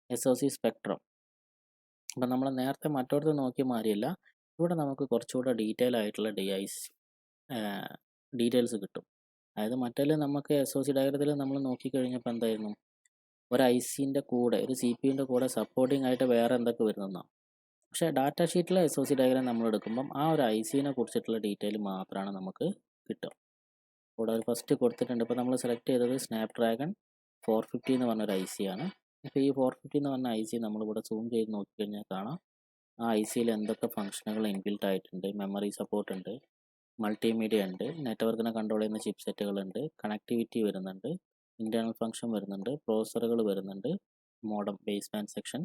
Speaker 1: S O C Spectrum. അപ്പം നമ്മൾ നേരത്തെ മറ്റോടത്ത് നോക്കി മാതിരിയല്ല. ഇവിടെ നമുക്ക് കുറച്ചുകൂടെ ഡീറ്റെയിൽ ആയിട്ടുള്ള ഡി ഐസ് ഡീറ്റെയിൽസ് കിട്ടും. അതായത് മറ്റേ നമുക്ക് എസ് ഒ സി ഡയഗ്രത്തിൽ നമ്മൾ നോക്കിക്കഴിഞ്ഞപ്പോൾ എന്തായിരുന്നു? ഒരു ഐ സിന്റെ കൂടെ ഒരു സി പി യുന്റെ കൂടെ സപ്പോർട്ടിംഗ് ആയിട്ട് വേറെ എന്തൊക്കെ വരുന്നതാണ് പക്ഷേ ഡാറ്റ ഷീറ്റിലെ എസ് ഒ സി ഡയഗ്രാം നമ്മൾ എടുക്കുമ്പം ആ ഒരു ഐ സിനെ കുറിച്ചിട്ടുള്ള ഡീറ്റെയിൽ മാത്രമാണ് നമുക്ക് കിട്ടുക. ഒരു ഫസ്റ്റ് കൊടുത്തിട്ടുണ്ട്. ഇപ്പോൾ നമ്മൾ സെലക്ട് ചെയ്തത് സ്നാപ്ഡ്രാഗൺ ഫോർ ഫിഫ്റ്റി എന്ന് പറഞ്ഞൊരു ഐ സി ആണ് അപ്പോൾ ഈ ഫോർ ഫിഫ്റ്റി എന്ന് പറഞ്ഞ ഐ സി നമ്മളിവിടെ സൂം ചെയ്ത് നോക്കിക്കഴിഞ്ഞാൽ കാണാം. ആ ഐ സിയിൽ എന്തൊക്കെ ഫംഗ്ഷനുകൾ ഇൻബിൽട്ട് ആയിട്ടുണ്ട് മെമ്മറി സപ്പോർട്ട് ഉണ്ട് മൾട്ടിമീഡിയ ഉണ്ട് നെറ്റ്വർക്കിനെ കൺട്രോൾ ചെയ്യുന്ന ചിപ്പ് സെറ്റുകളുണ്ട് കണക്ടിവിറ്റി വരുന്നുണ്ട് ഇന്റേർണൽ ഫംഗ്ഷൻ വരുന്നുണ്ട് പ്രോസറുകൾ വരുന്നുണ്ട് മോഡം ബേസ് ബാൻഡ് സെക്ഷൻ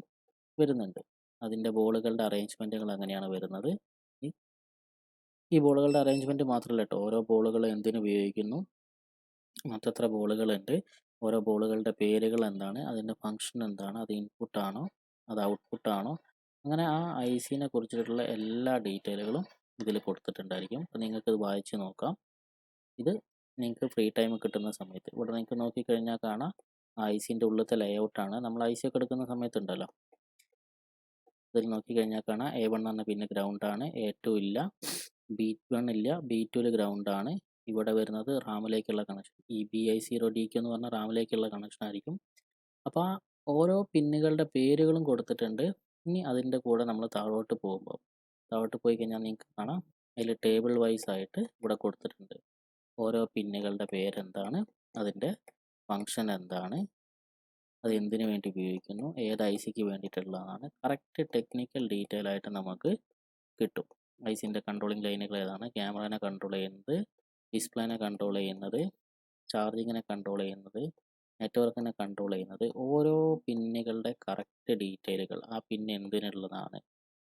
Speaker 1: വരുന്നുണ്ട്. അതിന്റെ ബോളുകളുടെ അറേഞ്ച്മെന്റുകൾ അങ്ങനെയാണ് വരുന്നത്. ഈ ഈ ബോളുകളുടെ അറേഞ്ച്മെന്റ് മാത്രമല്ല കേട്ടോ ഓരോ ബോളുകൾ എന്തിനു ഉപയോഗിക്കുന്നു മറ്റത്ര ബോളുകളുണ്ട് ഓരോ ബോളുകളുടെ പേരുകൾ എന്താണ് അതിന്റെ ഫങ്ഷൻ എന്താണ് അത് ഇൻപുട്ടാണോ അത് ഔട്ട്പുട്ടാണോ അങ്ങനെ ആ ഐ സിനെ കുറിച്ചിട്ടുള്ള എല്ലാ ഡീറ്റെയിലുകളും ഇതിൽ കൊടുത്തിട്ടുണ്ടായിരിക്കും. അപ്പോൾ നിങ്ങൾക്ക് ഇത് വായിച്ച് നോക്കാം. ഇത് നിങ്ങൾക്ക് ഫ്രീ ടൈം കിട്ടുന്ന സമയത്ത്. ഇവിടെ നിങ്ങൾക്ക് നോക്കിക്കഴിഞ്ഞാൽ കാണാം ഐ സിന്റെ ഉള്ളിലത്തെ ലേഔട്ടാണ് നമ്മൾ ഐ സി ഒക്കെ എടുക്കുന്ന സമയത്തുണ്ടല്ലോ. ഇതിൽ നോക്കിക്കഴിഞ്ഞാൽ കാണാം എ വൺ എന്ന പിന്നെ ഗ്രൗണ്ടാണ് എ ടു ഇല്ല ബി വൺ ഇല്ല ബി ടുവിൽ ഗ്രൗണ്ട് ആണ്. ഇവിടെ വരുന്നത് റാമിലേക്കുള്ള കണക്ഷൻ. ഈ B I zero D Q എന്ന് പറഞ്ഞ റാമിലേക്കുള്ള കണക്ഷൻ ആയിരിക്കും. അപ്പോൾ ഓരോ പിന്നുകളുടെ പേരുകളും കൊടുത്തിട്ടുണ്ട്. ഇനി അതിന്റെ കൂടെ നമ്മൾ താഴോട്ട് പോകുമ്പോൾ താഴോട്ട് പോയി കഴിഞ്ഞാൽ നിങ്ങൾക്ക് കാണാം. അതിൽ ടേബിൾ വൈസ് ആയിട്ട് ഇവിടെ കൊടുത്തിട്ടുണ്ട്. ഓരോ പിന്നുകളുടെ പേരെന്താണ് അതിന്റെ ഫങ്ഷൻ എന്താണ് അത് എന്തിനു വേണ്ടി ഉപയോഗിക്കുന്നു ഏത് ഐ സിക്ക് വേണ്ടിയിട്ടുള്ളതാണ്. കറക്റ്റ് ടെക്നിക്കൽ ഡീറ്റെയിൽ ആയിട്ട് നമുക്ക് കിട്ടും. ഐ സിന്റെ കൺട്രോളിങ് ലൈനുകൾ ഏതാണ് ക്യാമറനെ കൺട്രോൾ ചെയ്യുന്നത് ഡിസ്പ്ലേനെ കൺട്രോൾ ചെയ്യുന്നത് ചാർജിങ്ങിനെ കൺട്രോൾ ചെയ്യുന്നത് നെറ്റ്വർക്കിനെ കൺട്രോൾ ചെയ്യുന്നത് ഓരോ പിന്നുകളുടെ കറക്റ്റ് ഡീറ്റെയിലുകൾ ആ പിൻ എന്തിനുള്ളതാണ്?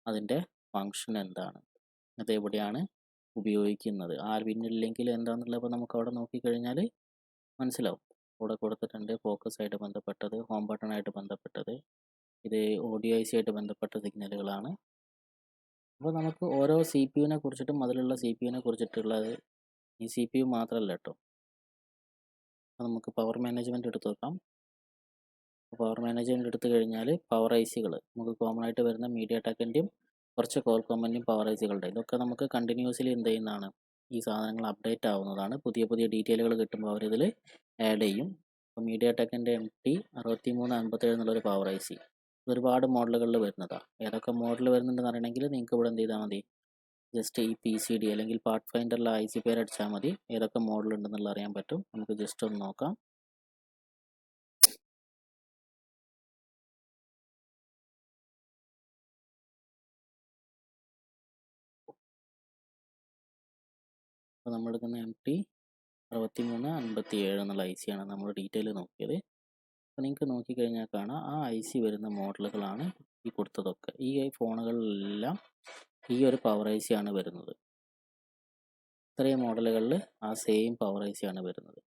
Speaker 1: അതിന്റെ ഫങ്ഷൻ എന്താണ്? അതെവിടെയാണ് ഉപയോഗിക്കുന്നത്? ആ പിന്നില്ലെങ്കിൽ എന്താണെന്നുള്ളത് നമുക്ക് അവിടെ നോക്കിക്കഴിഞ്ഞാൽ മനസ്സിലാവും. ഇവിടെ കൊടുത്തിട്ടുണ്ട് ഫോക്കസ് ആയിട്ട് ബന്ധപ്പെട്ടത് ഹോം ബട്ടണായിട്ട് ബന്ധപ്പെട്ടത് ഇത് ഓഡിയോ ഐ സി ആയിട്ട് ബന്ധപ്പെട്ട സിഗ്നലുകളാണ് അപ്പോൾ നമുക്ക് ഓരോ സി പി യുവിനെ കുറിച്ചിട്ടും അതിലുള്ള സി പി യുവിനെ കുറിച്ചിട്ടുള്ളത് ഈ സി പി യു മാത്രമല്ല കേട്ടോ നമുക്ക് പവർ മാനേജ്മെന്റ് എടുത്ത് നോക്കാം. പവർ മാനേജ്മെന്റ് എടുത്തു കഴിഞ്ഞാൽ പവർ ഐ സികൾ നമുക്ക് കോമൺ ആയിട്ട് വരുന്ന മീഡിയ ടെക്കിന്റെയും കുറച്ച് കോൽക്കോമന്റെയും പവർ ഐ സികളുടെ ഇതൊക്കെ നമുക്ക് കണ്ടിന്യൂസ്ലി എന്ത് ചെയ്യുന്നതാണ് ഈ സാധനങ്ങൾ അപ്ഡേറ്റ് ആവുന്നതാണ്. പുതിയ പുതിയ ഡീറ്റെയിലുകൾ കിട്ടുമ്പോൾ അവരിതിൽ ആഡ് ചെയ്യും. അപ്പോൾ മീഡിയ ടെക്കിന്റെ എം ടി അറുപത്തി മൂന്ന് അൻപത്തേഴ് എന്നുള്ളൊരു പവർ ഐ സി ഒരുപാട് മോഡലുകളിൽ വരുന്നതാണ് ഏതൊക്കെ മോഡൽ വരുന്നുണ്ടെന്ന് അറിയണമെങ്കിൽ നിങ്ങൾക്ക് ഇവിടെ എന്ത് ചെയ്താൽ മതി? ജസ്റ്റ് ഈ പി സി ഡി അല്ലെങ്കിൽ പാർട്ട് ഫൈൻഡറിൽ ഐ സി പേര് അടിച്ചാൽ മതി. ഏതൊക്കെ മോഡൽ ഉണ്ടെന്നുള്ള അറിയാൻ പറ്റും. നമുക്ക് ജസ്റ്റ് ഒന്ന് നോക്കാം. അപ്പോൾ നമ്മളെടുക്കുന്ന എം ടി അറുപത്തി മൂന്ന് അൻപത്തി ഏഴ് എന്നുള്ള ഐ സിയാണ് നമ്മൾ ഡീറ്റെയിൽ നോക്കിയത്. അപ്പോൾ നിങ്ങൾക്ക് നോക്കിക്കഴിഞ്ഞാൽ കാണാം. ആ ഐ സി വരുന്ന മോഡലുകളാണ് ഈ കൊടുത്തതൊക്കെ. ഈ ഫോണുകളിലെല്ലാം ഈ ഒരു പവർ ഐ സി ആണ് വരുന്നത്. ഇത്രയും മോഡലുകളിൽ ആ സെയിം പവർ ഐ സി ആണ് വരുന്നത്.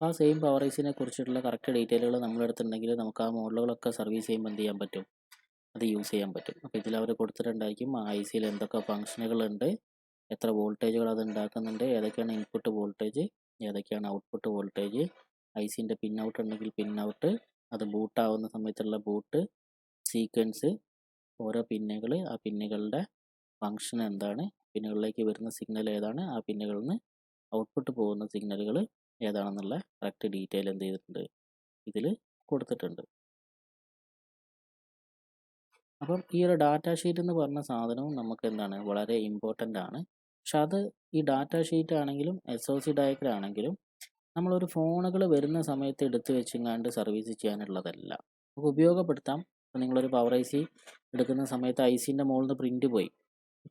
Speaker 1: ആ സെയിം പവർ ഐസിനെ കുറിച്ചിട്ടുള്ള കറക്റ്റ് ഡീറ്റെയിലുകൾ നമ്മളെടുത്തുണ്ടെങ്കിൽ നമുക്ക് ആ മോഡലുകളൊക്കെ സർവീസ് ചെയ്യുമ്പോൾ എന്ത് ചെയ്യാൻ പറ്റും? അത് യൂസ് ചെയ്യാൻ പറ്റും. അപ്പോൾ ഇതിൽ അവർ കൊടുത്തിട്ടുണ്ടായിരിക്കും ആ ഐ സിയിൽ എന്തൊക്കെ ഫങ്ഷനുകളുണ്ട് എത്ര വോൾട്ടേജുകൾ അത് ഉണ്ടാക്കുന്നുണ്ട് ഏതൊക്കെയാണ് ഇൻപുട്ട് വോൾട്ടേജ് ഏതൊക്കെയാണ് ഔട്ട്പുട്ട് വോൾട്ടേജ് ഐ സിന്റെ പിൻ ഔട്ട് ഉണ്ടെങ്കിൽ പിൻ ഔട്ട് അത് ബൂട്ടാവുന്ന സമയത്തുള്ള ബൂട്ട് സീക്വൻസ് ഓരോ പിന്നുകൾ ആ പിന്നുകളുടെ ഫങ്ഷൻ എന്താണ്? പിന്നുകളിലേക്ക് വരുന്ന സിഗ്നൽ ഏതാണ്? ആ പിന്നുകളിൽ നിന്ന് ഔട്ട്പുട്ട് പോകുന്ന സിഗ്നലുകൾ ഏതാണെന്നുള്ള കറക്റ്റ് ഡീറ്റെയിൽ എന്ത് ചെയ്തിട്ടുണ്ട്? ഇതിൽ കൊടുത്തിട്ടുണ്ട്. അപ്പം ഈ ഒരു ഡാറ്റ ഷീറ്റ് എന്ന് പറഞ്ഞ സാധനവും നമുക്ക് എന്താണ്? വളരെ ഇമ്പോർട്ടന്റ് ആണ്. പക്ഷെ അത് ഈ ഡാറ്റ ഷീറ്റ് ആണെങ്കിലും എസ് ഒ സി ഡയഗ്രം ആണെങ്കിലും നമ്മളൊരു ഫോണുകൾ വരുന്ന സമയത്ത് എടുത്തു വെച്ചിങ്ങാണ്ട് സർവീസ് ചെയ്യാനുള്ളതല്ല. നമുക്ക് ഉപയോഗപ്പെടുത്താം. നിങ്ങളൊരു പവർ ഐ സി എടുക്കുന്ന സമയത്ത് ഐ സിന്റെ മുകളിൽ നിന്ന് പ്രിന്റ് പോയി.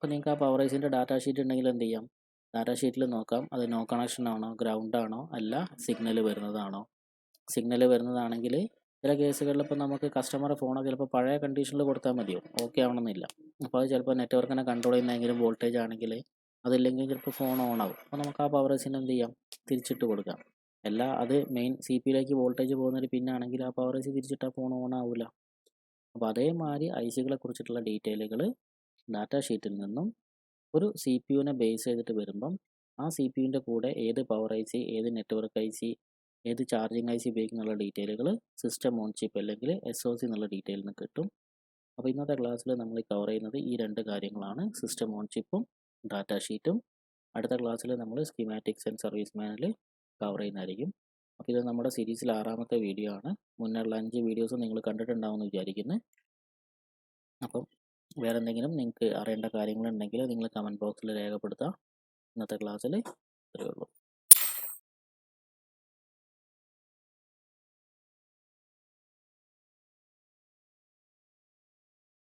Speaker 1: അപ്പോൾ നിങ്ങൾക്ക് ആ പവർ ഐസിന്റെ ഡാറ്റ ഷീറ്റ് ഉണ്ടെങ്കിൽ എന്ത് ചെയ്യാം? ഡാറ്റ ഷീറ്റിൽ നോക്കാം. അത് നോ കണക്ഷൻ ആണോ? ഗ്രൗണ്ട് ആണോ? അല്ല സിഗ്നൽ വരുന്നതാണോ? സിഗ്നൽ വരുന്നതാണെങ്കിൽ ചില കേസുകളിൽ ഇപ്പോൾ നമുക്ക് കസ്റ്റമറെ ഫോണോ ചിലപ്പോൾ പഴയ കണ്ടീഷനിൽ കൊടുത്താൽ മതിയോ? ഓക്കെ ആവണമെന്നില്ല. അപ്പോൾ അത് ചിലപ്പോൾ നെറ്റ്വർക്കിനെ കൺട്രോൾ ചെയ്യുന്ന ഏതെങ്കിലും വോൾട്ടേജ് ആണെങ്കിൽ അതില്ലെങ്കിൽ ചിലപ്പോൾ ഫോൺ ഓൺ ആവും. അപ്പോൾ നമുക്ക് ആ പവർ ഐസിന് എന്ത് ചെയ്യാം? തിരിച്ചിട്ട് കൊടുക്കാം. അല്ല അത് മെയിൻ സി പിയിലേക്ക് വോൾട്ടേജ് പോകുന്നൊരു പിന്നാണെങ്കിൽ ആ പവർ ഐസി തിരിച്ചിട്ടാൽ ഫോൺ ഓൺ ആവില്ല അപ്പോൾ അതേമാതിരി ഐസികളെ കുറിച്ചിട്ടുള്ള ഡീറ്റെയിലുകൾ ഡാറ്റ ഷീറ്റിൽ നിന്നും ഒരു സി പി യുവിനെ ബേസ് ചെയ്തിട്ട് വരുമ്പം ആ സി പി യുവിന്റെ കൂടെ ഏത് പവർ ഐ സി ഏത് നെറ്റ്വർക്ക് ഐ സി ഏത് ചാർജിങ് ഐ സി ഉപയോഗിക്കുന്നുള്ള ഡീറ്റെയിലുകൾ സിസ്റ്റം ഓൺ ചിപ്പ് അല്ലെങ്കിൽ എസ് ഒ സി എന്നുള്ള ഡീറ്റെയിൽ നിന്ന് കിട്ടും. അപ്പോൾ ഇന്നത്തെ ക്ലാസ്സിൽ നമ്മൾ കവർ ചെയ്യുന്നത് ഈ രണ്ട് കാര്യങ്ങളാണ്. സിസ്റ്റം ഓൺ ചിപ്പും ഡാറ്റ ഷീറ്റും അടുത്ത ക്ലാസ്സിൽ നമ്മൾ സ്കീമാറ്റിക്സ് ആൻഡ് സർവീസ് മാനിൽ കവർ ചെയ്യുന്നതായിരിക്കും. അപ്പോൾ ഇത് നമ്മുടെ സീരീസിൽ ആറാമത്തെ വീഡിയോ ആണ്. മുന്നുള്ള അഞ്ച് വീഡിയോസ് നിങ്ങൾ കണ്ടിട്ടുണ്ടാവുമെന്ന് വിചാരിക്കുന്നത് അപ്പം വേറെ എന്തെങ്കിലും നിങ്ങൾക്ക് അറിയേണ്ട കാര്യങ്ങളുണ്ടെങ്കിൽ നിങ്ങൾ കമന്റ് ബോക്സിൽ രേഖപ്പെടുത്താം. ഇന്നത്തെ ക്ലാസ്സിൽ ഇത്രയേ ഉള്ളൂ.